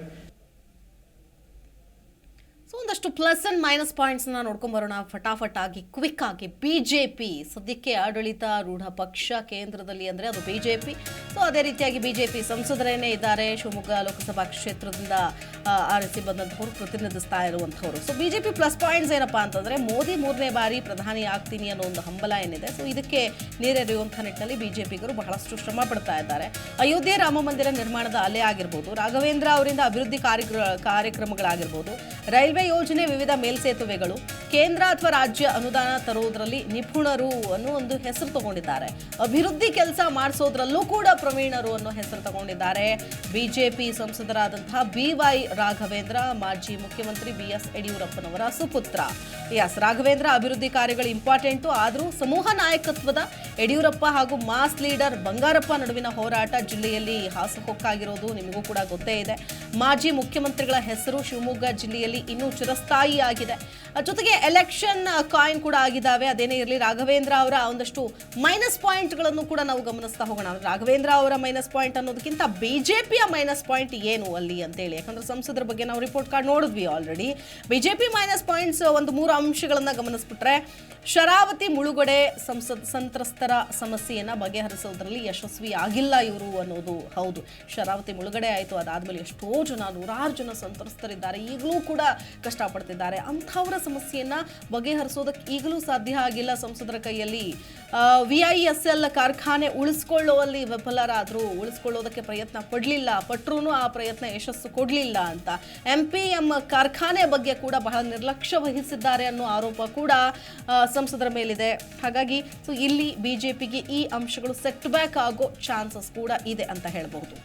ಒಂದಷ್ಟು ಪ್ಲಸ್ ಅಂಡ್ ಮೈನಸ್ ಪಾಯಿಂಟ್ಸ್ನ ನೋಡ್ಕೊಂಡ್ ಬರೋಣ ಫಟಾಫಟ್ ಆಗಿ. ಕ್ವಿಕ್ ಆಗಿ ಬಿಜೆಪಿ ಸದ್ಯಕ್ಕೆ ಆಡಳಿತ ರೂಢ ಪಕ್ಷ ಕೇಂದ್ರದಲ್ಲಿ ಅಂದ್ರೆ ಅದು ಬಿಜೆಪಿ ಸೊ ಅದೇ ರೀತಿಯಾಗಿ ಬಿಜೆಪಿ ಸಂಸದರೇನೇ ಇದ್ದಾರೆ. ಶಿವಮೊಗ್ಗ ಲೋಕಸಭಾ ಕ್ಷೇತ್ರದಿಂದ ಆರಿಸಿ ಬಂದಂತಹವರು ಪ್ರತಿನಿಧಿಸ್ತಾ ಇರುವಂಥವ್ರು ಸೊ ಬಿಜೆಪಿ ಪ್ಲಸ್ ಪಾಯಿಂಟ್ಸ್ ಏನಪ್ಪಾ ಅಂತಂದ್ರೆ ಮೋದಿ ಮೂರನೇ ಬಾರಿ ಪ್ರಧಾನಿ ಆಗ್ತೀನಿ ಅನ್ನೋ ಒಂದು ಹಂಬಲ ಏನಿದೆ. ಸೊ ಇದಕ್ಕೆ ನೀರೆರೆಯುವಂತಹ ನಿಟ್ಟಿನಲ್ಲಿ ಬಿಜೆಪಿಗರು ಬಹಳಷ್ಟು ಶ್ರಮ ಪಡ್ತಾ ಇದ್ದಾರೆ. ಅಯೋಧ್ಯೆ ರಾಮ ಮಂದಿರ ನಿರ್ಮಾಣದ ಅಲೆ ಆಗಿರ್ಬೋದು, ರಾಘವೇಂದ್ರ ಅವರಿಂದ ಅಭಿವೃದ್ಧಿ ಕಾರ್ಯಕ್ರ ಕಾರ್ಯಕ್ರಮಗಳಾಗಿರ್ಬೋದು, ರೈಲ್ವೆ ವಿವಿಧ ಮೇಲ್ಸೇತುವೆಗಳು, ಕೇಂದ್ರ ಅಥವಾ ರಾಜ್ಯ ಅನುದಾನ ತರುವುದರಲ್ಲಿ ನಿಪುಣರು ಅನ್ನೋ ಒಂದು ಹೆಸರು ತಗೊಂಡಿದ್ದಾರೆ. ಅಭಿವೃದ್ಧಿ ಕೆಲಸ ಮಾಡಿಸೋದ್ರಲ್ಲೂ ಕೂಡ ಪ್ರವೀಣರು ಅನ್ನೋ ಹೆಸರು ತಗೊಂಡಿದ್ದಾರೆ. ಬಿಜೆಪಿ ಸಂಸದರಾದಂತಹ ಬಿ ವೈ ರಾಘವೇಂದ್ರ, ಮಾಜಿ ಮುಖ್ಯಮಂತ್ರಿ ಬಿ ಎಸ್ ಯಡಿಯೂರಪ್ಪನವರ ಸುಪುತ್ರ. ಎಸ್, ರಾಘವೇಂದ್ರ ಅಭಿವೃದ್ಧಿ ಕಾರ್ಯಗಳು ಇಂಪಾರ್ಟೆಂಟು, ಆದರೂ ಸಮೂಹ ನಾಯಕತ್ವದ ಯಡಿಯೂರಪ್ಪ ಹಾಗೂ ಮಾಸ್ ಲೀಡರ್ ಬಂಗಾರಪ್ಪ ನಡುವಿನ ಹೋರಾಟ ಜಿಲ್ಲೆಯಲ್ಲಿ ಹಾಸುಹೊಕ್ಕಾಗಿರೋದು ನಿಮಗೂ ಕೂಡ ಗೊತ್ತೇ ಇದೆ. ಮಾಜಿ ಮುಖ್ಯಮಂತ್ರಿಗಳ ಹೆಸರು ಶಿವಮೊಗ್ಗ ಜಿಲ್ಲೆಯಲ್ಲಿ ಇನ್ನೂ ಚಿರಸ್ಥಾಯಿಯಾಗಿದೆ ಅದ್ ಜೊತೆಗೆ ಎಲೆಕ್ಷನ್ ಕಾಯಿನ್ ಕೂಡ ಆಗಿದ್ದಾವೆ. ಅದೇನೇ ಇರಲಿ, ರಾಘವೇಂದ್ರ ಅವರ ಒಂದಷ್ಟು ಮೈನಸ್ ಪಾಯಿಂಟ್ಗಳನ್ನು ಕೂಡ ನಾವು ಗಮನಿಸ್ತಾ ಹೋಗೋಣ. ರಾಘವೇಂದ್ರ ಅವರ ಮೈನಸ್ ಪಾಯಿಂಟ್ ಅನ್ನೋದಕ್ಕಿಂತ ಬಿಜೆಪಿಯ ಮೈನಸ್ ಪಾಯಿಂಟ್ ಏನು ಅಲ್ಲಿ ಅಂತೇಳಿ? ಯಾಕಂದ್ರೆ ಸಂಸದರ ಬಗ್ಗೆ ನಾವು ರಿಪೋರ್ಟ್ ಕಾರ್ಡ್ ನೋಡಿದ್ವಿ ಆಲ್ರೆಡಿ ಬಿಜೆಪಿ ಮೈನಸ್ ಪಾಯಿಂಟ್ಸ್ ಒಂದು ಮೂರು ಅಂಶಗಳನ್ನ ಗಮನಿಸ್ಬಿಟ್ರೆ, ಶರಾವತಿ ಮುಳುಗಡೆ ಸಂಸತ್ ಸಂತ್ರಸ್ತರ ಸಮಸ್ಯೆಯನ್ನ ಬಗೆಹರಿಸೋದ್ರಲ್ಲಿ ಯಶಸ್ವಿ ಆಗಿಲ್ಲ ಇವರು ಅನ್ನೋದು ಹೌದು. ಶರಾವತಿ ಮುಳುಗಡೆ ಆಯಿತು. ಅದಾದ್ಮೇಲೆ ಎಷ್ಟೋ ಜನ, ನೂರಾರು ಜನ ಸಂತ್ರಸ್ತರಿದ್ದಾರೆ. ಈಗಲೂ ಕೂಡ ಕಷ್ಟಪಡ್ತಿದ್ದಾರೆ. ಅಂಥವರ ಸಮಸ್ಯೆಯನ್ನ ಬಗೆಹರಿಸೋದಕ್ಕೆ ಈಗಲೂ ಸಾಧ್ಯ ಆಗಿಲ್ಲ ಸಂಸದರ ಕೈಯಲ್ಲಿ. ವಿ ಐ ಎಸ್ ಎಲ್ ಕಾರ್ಖಾನೆ ಉಳಿಸ್ಕೊಳ್ಳುವಲ್ಲಿ ವಿಫಲರಾದರು ಉಳಿಸ್ಕೊಳ್ಳೋದಕ್ಕೆ ಪ್ರಯತ್ನ ಪಡಲಿಲ್ಲ. ಪಟ್ರೂ ಆ ಪ್ರಯತ್ನ ಯಶಸ್ಸು ಕೊಡಲಿಲ್ಲ ಅಂತ. ಎಂ ಪಿ ಎಂ ಕಾರ್ಖಾನೆ ಬಗ್ಗೆ ಕೂಡ ಬಹಳ ನಿರ್ಲಕ್ಷ್ಯ ವಹಿಸಿದ್ದಾರೆ ಅನ್ನೋ ಆರೋಪ ಕೂಡ ಸಂಸದರ ಮೇಲಿದೆ. ಹಾಗಾಗಿ, ಸೊ ಇಲ್ಲಿ ಬಿಜೆಪಿಗೆ ಈ ಅಂಶಗಳು ಸೆಟ್ ಬ್ಯಾಕ್ ಆಗೋ ಚಾನ್ಸಸ್ ಕೂಡ ಇದೆ ಅಂತ ಹೇಳಬಹುದು.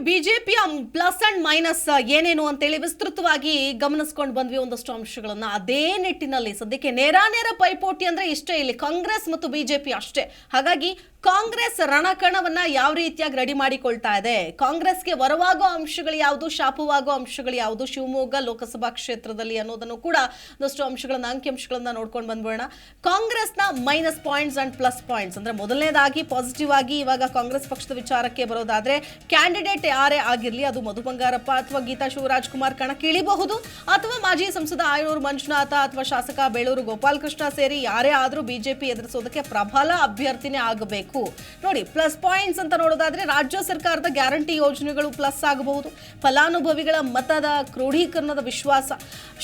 ಬಿಜೆಪಿಯ ಪ್ಲಸ್ ಅಂಡ್ ಮೈನಸ್ ಏನೇನು ಅಂತೇಳಿ ವಿಸ್ತೃತವಾಗಿ ಗಮನಿಸ್ಕೊಂಡು ಬಂದ್ವಿ ಒಂದಷ್ಟು ಅಂಶಗಳನ್ನ. ಅದೇ ನಿಟ್ಟಿನಲ್ಲಿ ಸದ್ಯಕ್ಕೆ ನೇರ ನೇರ ಪೈಪೋಟಿ ಅಂದ್ರೆ ಇಷ್ಟೇ ಇಲ್ಲಿ ಕಾಂಗ್ರೆಸ್ ಮತ್ತು ಬಿಜೆಪಿ ಅಷ್ಟೇ. ಹಾಗಾಗಿ ಕಾಂಗ್ರೆಸ್ ರಣಕಣವನ್ನ ಯಾವ ರೀತಿಯಾಗಿ ರೆಡಿ ಮಾಡಿಕೊಳ್ತಾ ಇದೆ? ಕಾಂಗ್ರೆಸ್ಗೆ ವರವಾಗೋ ಅಂಶಗಳು ಯಾವುದು? ಶಾಪವಾಗೋ ಅಂಶಗಳು ಯಾವುದು? ಶಿವಮೊಗ್ಗ ಲೋಕಸಭಾ ಕ್ಷೇತ್ರದಲ್ಲಿ ಅನ್ನೋದನ್ನು ಕೂಡ ಒಂದಷ್ಟು ಅಂಶಗಳನ್ನ ಅಂಕಿಅಂಶಗಳನ್ನ ನೋಡ್ಕೊಂಡು ಬಂದ್ಬಿಡೋಣ. ಕಾಂಗ್ರೆಸ್ನ minus points and plus points ಅಂದ್ರೆ ಮೊದಲನೇದಾಗಿ ಪಾಸಿಟಿವ್ ಆಗಿ ಇವಾಗ ಕಾಂಗ್ರೆಸ್ ಪಕ್ಷದ ವಿಚಾರಕ್ಕೆ ಬರೋದಾದ್ರೆ, ಕ್ಯಾಂಡಿಡೇಟ್ ಯಾರೇ ಆಗಿರ್ಲಿ, ಅದು ಮಧು ಬಂಗಾರಪ್ಪ ಅಥವಾ ಗೀತಾ ಶಿವರಾಜ್ ಕುಮಾರ್ ಕಣ ಕೇಳಿಬಹುದು ಅಥವಾ ಮಾಜಿ ಸಂಸದ ಆಯನೂರು ಮಂಜುನಾಥ ಅಥವಾ ಶಾಸಕ ಬೇಳೂರು ಗೋಪಾಲಕೃಷ್ಣ ಸೇರಿ ಯಾರೇ ಆದರೂ ಬಿಜೆಪಿ ಎದುರಿಸೋದಕ್ಕೆ ಪ್ರಬಲ ಅಭ್ಯರ್ಥಿನೇ ಆಗಬೇಕು. ನೋಡಿ ಪ್ಲಸ್ ಪಾಯಿಂಟ್ಸ್ ಅಂತ ನೋಡೋದಾದ್ರೆ ರಾಜ್ಯ ಸರ್ಕಾರದ ಗ್ಯಾರಂಟಿ ಯೋಜನೆಗಳು ಪ್ಲಸ್ ಆಗಬಹುದು. ಫಲಾನುಭವಿಗಳ ಮತದ ಕ್ರೋಢೀಕರಣದ ವಿಶ್ವಾಸ.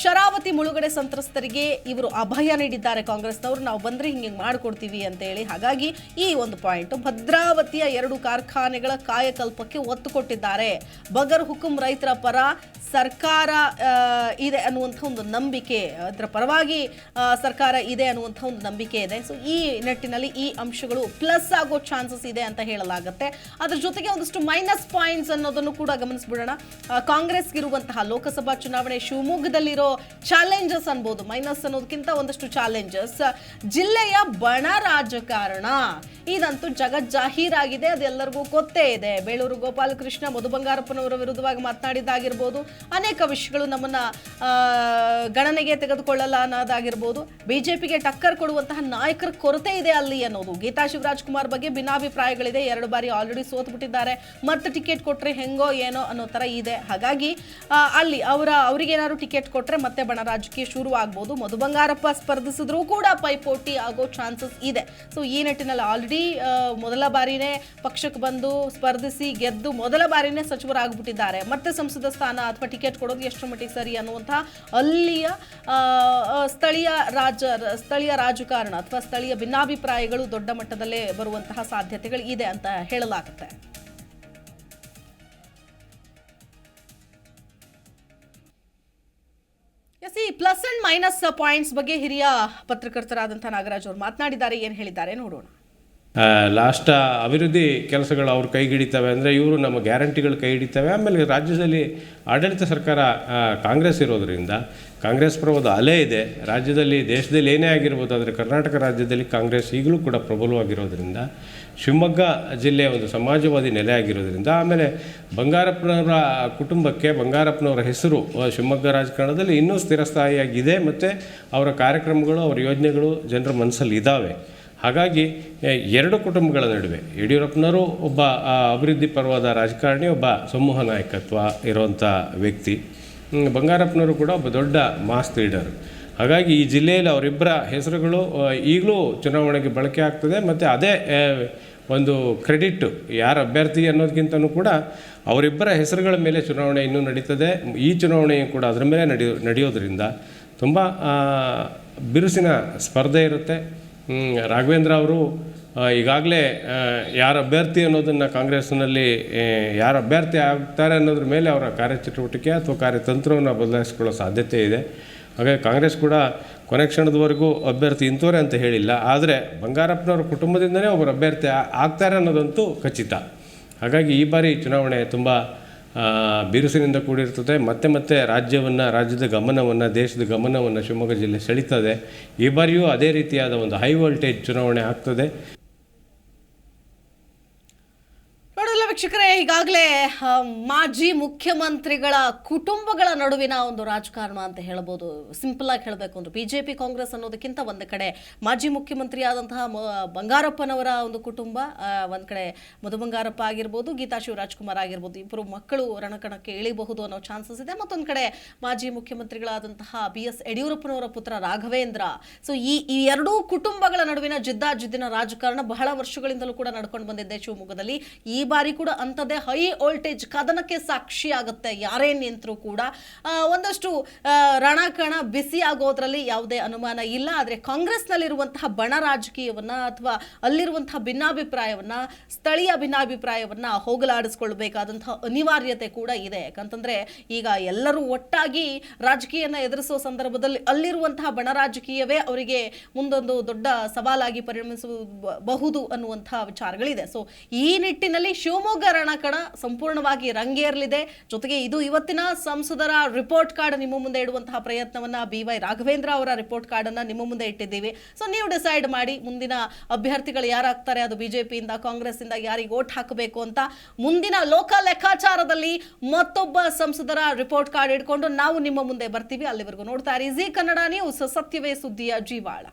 ಶರಾವತಿ ಮುಳುಗಡೆ ಸಂತ್ರಸ್ತರಿಗೆ ಇವರು ಅಭಯ ನೀಡಿದ್ದಾರೆ ಕಾಂಗ್ರೆಸ್ನವರು. ನಾವು ಬಂದ್ರೆ ಹಿಂಗೆ ಮಾಡಿಕೊಡ್ತೀವಿ ಅಂತ ಹೇಳಿ. ಹಾಗಾಗಿ ಈ ಒಂದು ಪಾಯಿಂಟ್ ಭದ್ರಾವತಿಯ ಎರಡು ಕಾರ್ಖಾನೆಗಳ ಕಾಯಕಲ್ಪಕ್ಕೆ ಒತ್ತು ಕೊಟ್ಟಿದ್ದಾರೆ. ಬಗರ್ ಹುಕುಂ ರೈತರ ಪರ ಸರ್ಕಾರ ಇದೆ ಅನ್ನುವಂಥ ಒಂದು ನಂಬಿಕೆ. ಅದರ ಪರವಾಗಿ ಸರ್ಕಾರ ಇದೆ ಅನ್ನುವಂಥ ಒಂದು ನಂಬಿಕೆ ಇದೆ. ಸೊ ಈ ನಿಟ್ಟಿನಲ್ಲಿ ಈ ಅಂಶಗಳು ಪ್ಲಸ್ ಆಗೋ ಚಾನ್ಸಸ್ ಇದೆ ಅಂತ ಹೇಳಲಾಗುತ್ತೆ. ಅದ್ರ ಜೊತೆಗೆ ಒಂದಷ್ಟು ಮೈನಸ್ ಪಾಯಿಂಟ್ಸ್ ಅನ್ನೋದನ್ನು ಕೂಡ ಗಮನಿಸ್ಬಿಡೋಣ. ಕಾಂಗ್ರೆಸ್ಗಿರುವಂತಹ ಲೋಕಸಭಾ ಚುನಾವಣೆ ಶಿವಮೊಗ್ಗದಲ್ಲಿರೋ ಚಾಲೆಂಜಸ್ ಅನ್ಬೋದು. ಮೈನಸ್ ಅನ್ನೋದಕ್ಕಿಂತ ಒಂದಷ್ಟು ಚಾಲೆಂಜಸ್ ಜಿಲ್ಲೆಯ ಬಣ ರಾಜಕಾರಣ. ಇದಂತೂ ಜಗಜ್ಜಾಹೀರಾಗಿದೆ ಅದೆಲ್ಲರಿಗೂ ಗೊತ್ತೇ ಇದೆ. ಬೇಳೂರು ಗೋಪಾಲಕೃಷ್ಣ ಮಧು ಬಂಗಾರಪ್ಪನವರ ವಿರುದ್ಧವಾಗಿ ಮಾತನಾಡಿದ್ದಾಗಿರ್ಬೋದು, ಅನೇಕ ವಿಷಯಗಳು ನಮ್ಮನ್ನ ಗಣನೆಗೆ ತೆಗೆದುಕೊಳ್ಳಲ್ಲ ಅನ್ನೋದಾಗಿರ್ಬೋದು ಬಿಜೆಪಿಗೆ ಟಕ್ಕರ್ ಕೊಡುವಂತಹ ನಾಯಕರ ಕೊರತೆ ಇದೆ ಅಲ್ಲಿ ಅನ್ನೋದು. ಗೀತಾ ಶಿವರಾಜ್ ಕುಮಾರ್ ಬಗ್ಗೆ ಭಿನ್ನಾಭಿಪ್ರಾಯಗಳಿದೆ. ಎರಡು ಬಾರಿ ಆಲ್ರೆಡಿ ಸೋತ್ ಬಿಟ್ಟಿದ್ದಾರೆ ಮತ್ತೆ ಟಿಕೆಟ್ ಕೊಟ್ಟರೆ ಹೆಂಗೋ ಏನೋ ಅನ್ನೋ ಥರ ಇದೆ. ಹಾಗಾಗಿ ಅಲ್ಲಿ ಅವರ ಅವರಿಗೆ ಏನಾದ್ರು ಟಿಕೆಟ್ ಕೊಟ್ಟರೆ ಮತ್ತೆ ಬಣ ರಾಜಕೀಯ ಶುರು ಆಗ್ಬೋದು ಮಧು ಬಂಗಾರಪ್ಪ ಸ್ಪರ್ಧಿಸಿದ್ರು ಕೂಡ ಪೈಪೋಟಿ ಆಗೋ ಚಾನ್ಸಸ್ ಇದೆ. ಸೊ ಈ ನಿಟ್ಟಿನಲ್ಲಿ ಆಲ್ರೆಡಿ ಮೊದಲ ಬಾರಿನೇ ಪಕ್ಷಕ್ಕೆ ಬಂದು ಸ್ಪರ್ಧಿಸಿ ಗೆದ್ದು ಮೊದಲ ಬಾರಿನೇ ಸಚಿವರ ಸಚಿವರಾಗ್ಬಿಟ್ಟಿದ್ದಾರೆ. ಮತ್ತೆ ಸಂಸದ ಸ್ಥಾನ ಅಥವಾ ಟಿಕೆಟ್ ಕೊಡೋದು ಎಷ್ಟು ಮಟ್ಟಿಗೆ ಸರಿ ಅನ್ನುವಂತಹ ಅಲ್ಲಿಯ ಸ್ಥಳೀಯ ರಾಜ, ಸ್ಥಳೀಯ ರಾಜಕಾರಣ ಅಥವಾ ಸ್ಥಳೀಯ ಭಿನ್ನಾಭಿಪ್ರಾಯಗಳು ದೊಡ್ಡ ಮಟ್ಟದಲ್ಲೇ ಬರುವಂತಹ ಸಾಧ್ಯತೆಗಳು ಇದೆ ಅಂತ ಹೇಳಲಾಗುತ್ತೆ. C plus and minus points ಬಗ್ಗೆ ಹಿರಿಯ ಪತ್ರಕರ್ತರಾದಂತಹ ನಾಗರಾಜ್ ಅವರು ಮಾತನಾಡಿದ್ದಾರೆ, ಏನು ಹೇಳಿದ್ದಾರೆ ನೋಡೋಣ. ಲಾಸ್ಟ್ ಅಭಿವೃದ್ಧಿ ಕೆಲಸಗಳು ಅವ್ರು ಕೈ ಹಿಡಿತವೆ ಅಂದರೆ ಇವರು ನಮ್ಮ ಗ್ಯಾರಂಟಿಗಳು ಕೈ ಹಿಡಿತವೆ. ಆಮೇಲೆ ರಾಜ್ಯದಲ್ಲಿ ಆಡಳಿತ ಸರ್ಕಾರ ಕಾಂಗ್ರೆಸ್ ಇರೋದರಿಂದ ಕಾಂಗ್ರೆಸ್ ಪ್ರಭಾವದ ಅಲೆ ಇದೆ. ರಾಜ್ಯದಲ್ಲಿ, ದೇಶದಲ್ಲಿ ಏನೇ ಆಗಿರ್ಬೋದು, ಆದರೆ ಕರ್ನಾಟಕ ರಾಜ್ಯದಲ್ಲಿ ಕಾಂಗ್ರೆಸ್ ಈಗಲೂ ಕೂಡ ಪ್ರಬಲವಾಗಿರೋದ್ರಿಂದ, ಶಿವಮೊಗ್ಗ ಜಿಲ್ಲೆಯ ಒಂದು ಸಮಾಜವಾದಿ ನೆಲೆ ಆಗಿರೋದರಿಂದ, ಆಮೇಲೆ ಬಂಗಾರಪ್ಪನವರ ಕುಟುಂಬಕ್ಕೆ ಬಂಗಾರಪ್ಪನವರ ಹೆಸರು ಶಿವಮೊಗ್ಗ ರಾಜಕಾರಣದಲ್ಲಿ ಇನ್ನೂ ಸ್ಥಿರಸ್ಥಾಯಿಯಾಗಿದೆ. ಮತ್ತು ಅವರ ಕಾರ್ಯಕ್ರಮಗಳು, ಅವರ ಯೋಜನೆಗಳು ಜನರ ಮನಸ್ಸಲ್ಲಿ ಇದ್ದಾವೆ ಹಾಗಾಗಿ ಎರಡು ಕುಟುಂಬಗಳ ನಡುವೆ ಯಡಿಯೂರಪ್ಪನವರು ಒಬ್ಬ ಅಭಿವೃದ್ಧಿ ಪರವಾದ ರಾಜಕಾರಣಿ, ಒಬ್ಬ ಸಮೂಹ ನಾಯಕತ್ವ ಇರುವಂಥ ವ್ಯಕ್ತಿ. ಬಂಗಾರಪ್ಪನವರು ಕೂಡ ಒಬ್ಬ ದೊಡ್ಡ ಮಾಸ್ ಲೀಡರ್ ಹಾಗಾಗಿ ಈ ಜಿಲ್ಲೆಯಲ್ಲಿ ಅವರಿಬ್ಬರ ಹೆಸರುಗಳು ಈಗಲೂ ಚುನಾವಣೆಗೆ ಬಳಕೆ ಆಗ್ತದೆ. ಮತ್ತು ಅದೇ ಒಂದು ಕ್ರೆಡಿಟ್ಟು ಯಾರ ಅಭ್ಯರ್ಥಿ ಅನ್ನೋದಕ್ಕಿಂತನೂ ಕೂಡ ಅವರಿಬ್ಬರ ಹೆಸರುಗಳ ಮೇಲೆ ಚುನಾವಣೆ ಇನ್ನೂ ನಡೀತದೆ. ಈ ಚುನಾವಣೆಯು ಕೂಡ ಅದರ ಮೇಲೆ ನಡೆಯೋ ನಡೆಯೋದರಿಂದ ತುಂಬ ಬಿರುಸಿನ ಸ್ಪರ್ಧೆ ಇರುತ್ತೆ. ರಾಘವೇಂದ್ರ ಅವರು ಈಗಾಗಲೇ ಯಾರು ಅಭ್ಯರ್ಥಿ ಅನ್ನೋದನ್ನು ಕಾಂಗ್ರೆಸ್ನಲ್ಲಿ ಯಾರು ಅಭ್ಯರ್ಥಿ ಆಗ್ತಾರೆ ಅನ್ನೋದ್ರ ಮೇಲೆ ಅವರ ಕಾರ್ಯಚಟುವಟಿಕೆ ಅಥವಾ ಕಾರ್ಯತಂತ್ರವನ್ನು ಬದಲಾಯಿಸ್ಕೊಳ್ಳೋ ಸಾಧ್ಯತೆ ಇದೆ. ಹಾಗಾಗಿ ಕಾಂಗ್ರೆಸ್ ಕೂಡ ಕೊನೆ ಕ್ಷಣದವರೆಗೂ ಅಭ್ಯರ್ಥಿ ಇಂಥವ್ರೆ ಅಂತ ಹೇಳಿಲ್ಲ. ಆದರೆ ಬಂಗಾರಪ್ಪನವರ ಕುಟುಂಬದಿಂದಲೇ ಒಬ್ಬರು ಅಭ್ಯರ್ಥಿ ಆಗ್ತಾರೆ ಅನ್ನೋದಂತೂ ಖಚಿತ. ಹಾಗಾಗಿ ಈ ಬಾರಿ ಚುನಾವಣೆ ತುಂಬ ಬಿರುಸಿನಿಂದ ಕೂಡಿರ್ತದೆ. ಮತ್ತೆ ಮತ್ತೆ ರಾಜ್ಯವನ್ನು, ರಾಜ್ಯದ ಗಮನವನ್ನು, ದೇಶದ ಗಮನವನ್ನು ಶಿವಮೊಗ್ಗ ಜಿಲ್ಲೆ ಸೆಳೀತದೆ. ಈ ಬಾರಿಯೂ ಅದೇ ರೀತಿಯಾದ ಒಂದು ಹೈ ವೋಲ್ಟೇಜ್ ಚುನಾವಣೆ ಆಗ್ತದೆ. ವೀಕ್ಷಕರೇ, ಈಗಾಗಲೇ ಮಾಜಿ ಮುಖ್ಯಮಂತ್ರಿಗಳ ಕುಟುಂಬಗಳ ನಡುವಿನ ಒಂದು ರಾಜಕಾರಣ ಅಂತ ಹೇಳ್ಬೋದು. ಸಿಂಪಲ್ ಆಗಿ ಹೇಳಬೇಕು ಅಂದ್ರೆ ಬಿಜೆಪಿ, ಕಾಂಗ್ರೆಸ್ ಅನ್ನೋದಕ್ಕಿಂತ ಒಂದು ಕಡೆ ಮಾಜಿ ಮುಖ್ಯಮಂತ್ರಿ ಆದಂತಹ ಬಂಗಾರಪ್ಪನವರ ಒಂದು ಕುಟುಂಬ ಒಂದು ಕಡೆ ಮಧು ಬಂಗಾರಪ್ಪ ಆಗಿರ್ಬೋದು, ಗೀತಾ ಶಿವರಾಜ್ಕುಮಾರ್ ಆಗಿರ್ಬೋದು ಇಬ್ಬರು ಮಕ್ಕಳು ರಣಕಣಕ್ಕೆ ಇಳಿಬಹುದು ಅನ್ನೋ ಚಾನ್ಸಸ್ ಇದೆ. ಮತ್ತೊಂದು ಕಡೆ ಮಾಜಿ ಮುಖ್ಯಮಂತ್ರಿಗಳಾದಂತಹ ಬಿ ಎಸ್ ಯಡಿಯೂರಪ್ಪನವರ ಪುತ್ರ ರಾಘವೇಂದ್ರ. ಸೊ ಈ ಈ ಎರಡೂ ಕುಟುಂಬಗಳ ನಡುವಿನ ಜಿದ್ದಾಜಿದ್ದಿನ ರಾಜಕಾರಣ ಬಹಳ ವರ್ಷಗಳಿಂದಲೂ ಕೂಡ ನಡ್ಕೊಂಡು ಬಂದಿದ್ದೆ ಶಿವಮೊಗ್ಗದಲ್ಲಿ. ಈ ಬಾರಿ ಕೂಡ ಅಂಥದ್ದೇ ಹೈ ವೋಲ್ಟೇಜ್ ಕದನಕ್ಕೆ ಸಾಕ್ಷಿ ಆಗುತ್ತೆ ಯಾರೇ ನಿಂತರೂ ಕೂಡ ಒಂದಷ್ಟು ರಣಕಣ ಬಿಸಿ ಆಗೋದ್ರಲ್ಲಿ ಯಾವುದೇ ಅನುಮಾನ ಇಲ್ಲ. ಆದರೆ ಕಾಂಗ್ರೆಸ್ನಲ್ಲಿರುವಂತಹ ಬಣ ರಾಜಕೀಯವನ್ನ ಅಥವಾ ಅಲ್ಲಿರುವಂತಹ ಭಿನ್ನಾಭಿಪ್ರಾಯವನ್ನ, ಸ್ಥಳೀಯ ಭಿನ್ನಾಭಿಪ್ರಾಯವನ್ನ ಹೋಗಲಾಡಿಸ್ಕೊಳ್ಬೇಕಾದಂತಹ ಅನಿವಾರ್ಯತೆ ಕೂಡ ಇದೆ. ಯಾಕಂತಂದರೆ ಈಗ ಎಲ್ಲರೂ ಒಟ್ಟಾಗಿ ರಾಜಕೀಯನ ಎದುರಿಸುವ ಸಂದರ್ಭದಲ್ಲಿ ಅಲ್ಲಿರುವಂತಹ ಬಣ ರಾಜಕೀಯವೇ ಅವರಿಗೆ ಮುಂದೊಂದು ದೊಡ್ಡ ಸವಾಲಾಗಿ ಪರಿಣಮಿಸಬಹುದು ಅನ್ನುವಂತಹ ವಿಚಾರಗಳಿದೆ. ಸೊ ಈ ನಿಟ್ಟಿನಲ್ಲಿ ಶಿವಮೊಗ್ಗ ರಣಕಣ ಸಂಪೂರ್ಣವಾಗಿ ರಂಗೇರಲಿದೆ. ಜೊತೆಗೆ ಇದು ಇವತ್ತಿನ ಸಂಸದರ ರಿಪೋರ್ಟ್ ಕಾರ್ಡ್ ನಿಮ್ಮ ಮುಂದೆ ಇಡುವಂತಹ ಪ್ರಯತ್ನವನ್ನ ಬಿ ವೈ ರಾಘವೇಂದ್ರ ಅವರ ರಿಪೋರ್ಟ್ ಕಾರ್ಡ್ ಅನ್ನ ನಿಮ್ಮ ಮುಂದೆ ಇಟ್ಟಿದ್ದೀವಿ. ಸೊ ನೀವು ಡಿಸೈಡ್ ಮಾಡಿ ಮುಂದಿನ ಅಭ್ಯರ್ಥಿಗಳು ಯಾರಾಗ್ತಾರೆ, ಅದು ಬಿಜೆಪಿಯಿಂದ ಕಾಂಗ್ರೆಸ್ ಇಂದ ಯಾರಿಗೆ ಓಟ್ ಹಾಕಬೇಕು ಅಂತ ಮುಂದಿನ ಲೋಕ ಲೆಕ್ಕಾಚಾರದಲ್ಲಿ ಮತ್ತೊಬ್ಬ ಸಂಸದರ ರಿಪೋರ್ಟ್ ಕಾರ್ಡ್ ಇಟ್ಕೊಂಡು ನಾವು ನಿಮ್ಮ ಮುಂದೆ ಬರ್ತೀವಿ. ಅಲ್ಲಿವರೆಗೂ ನೋಡ್ತಾ ಇರಿ. ಜಿ ಕನ್ನಡ ನೀವು ಸತ್ಯವೇ ಸುದ್ದಿಯ ಜೀವಾಳ.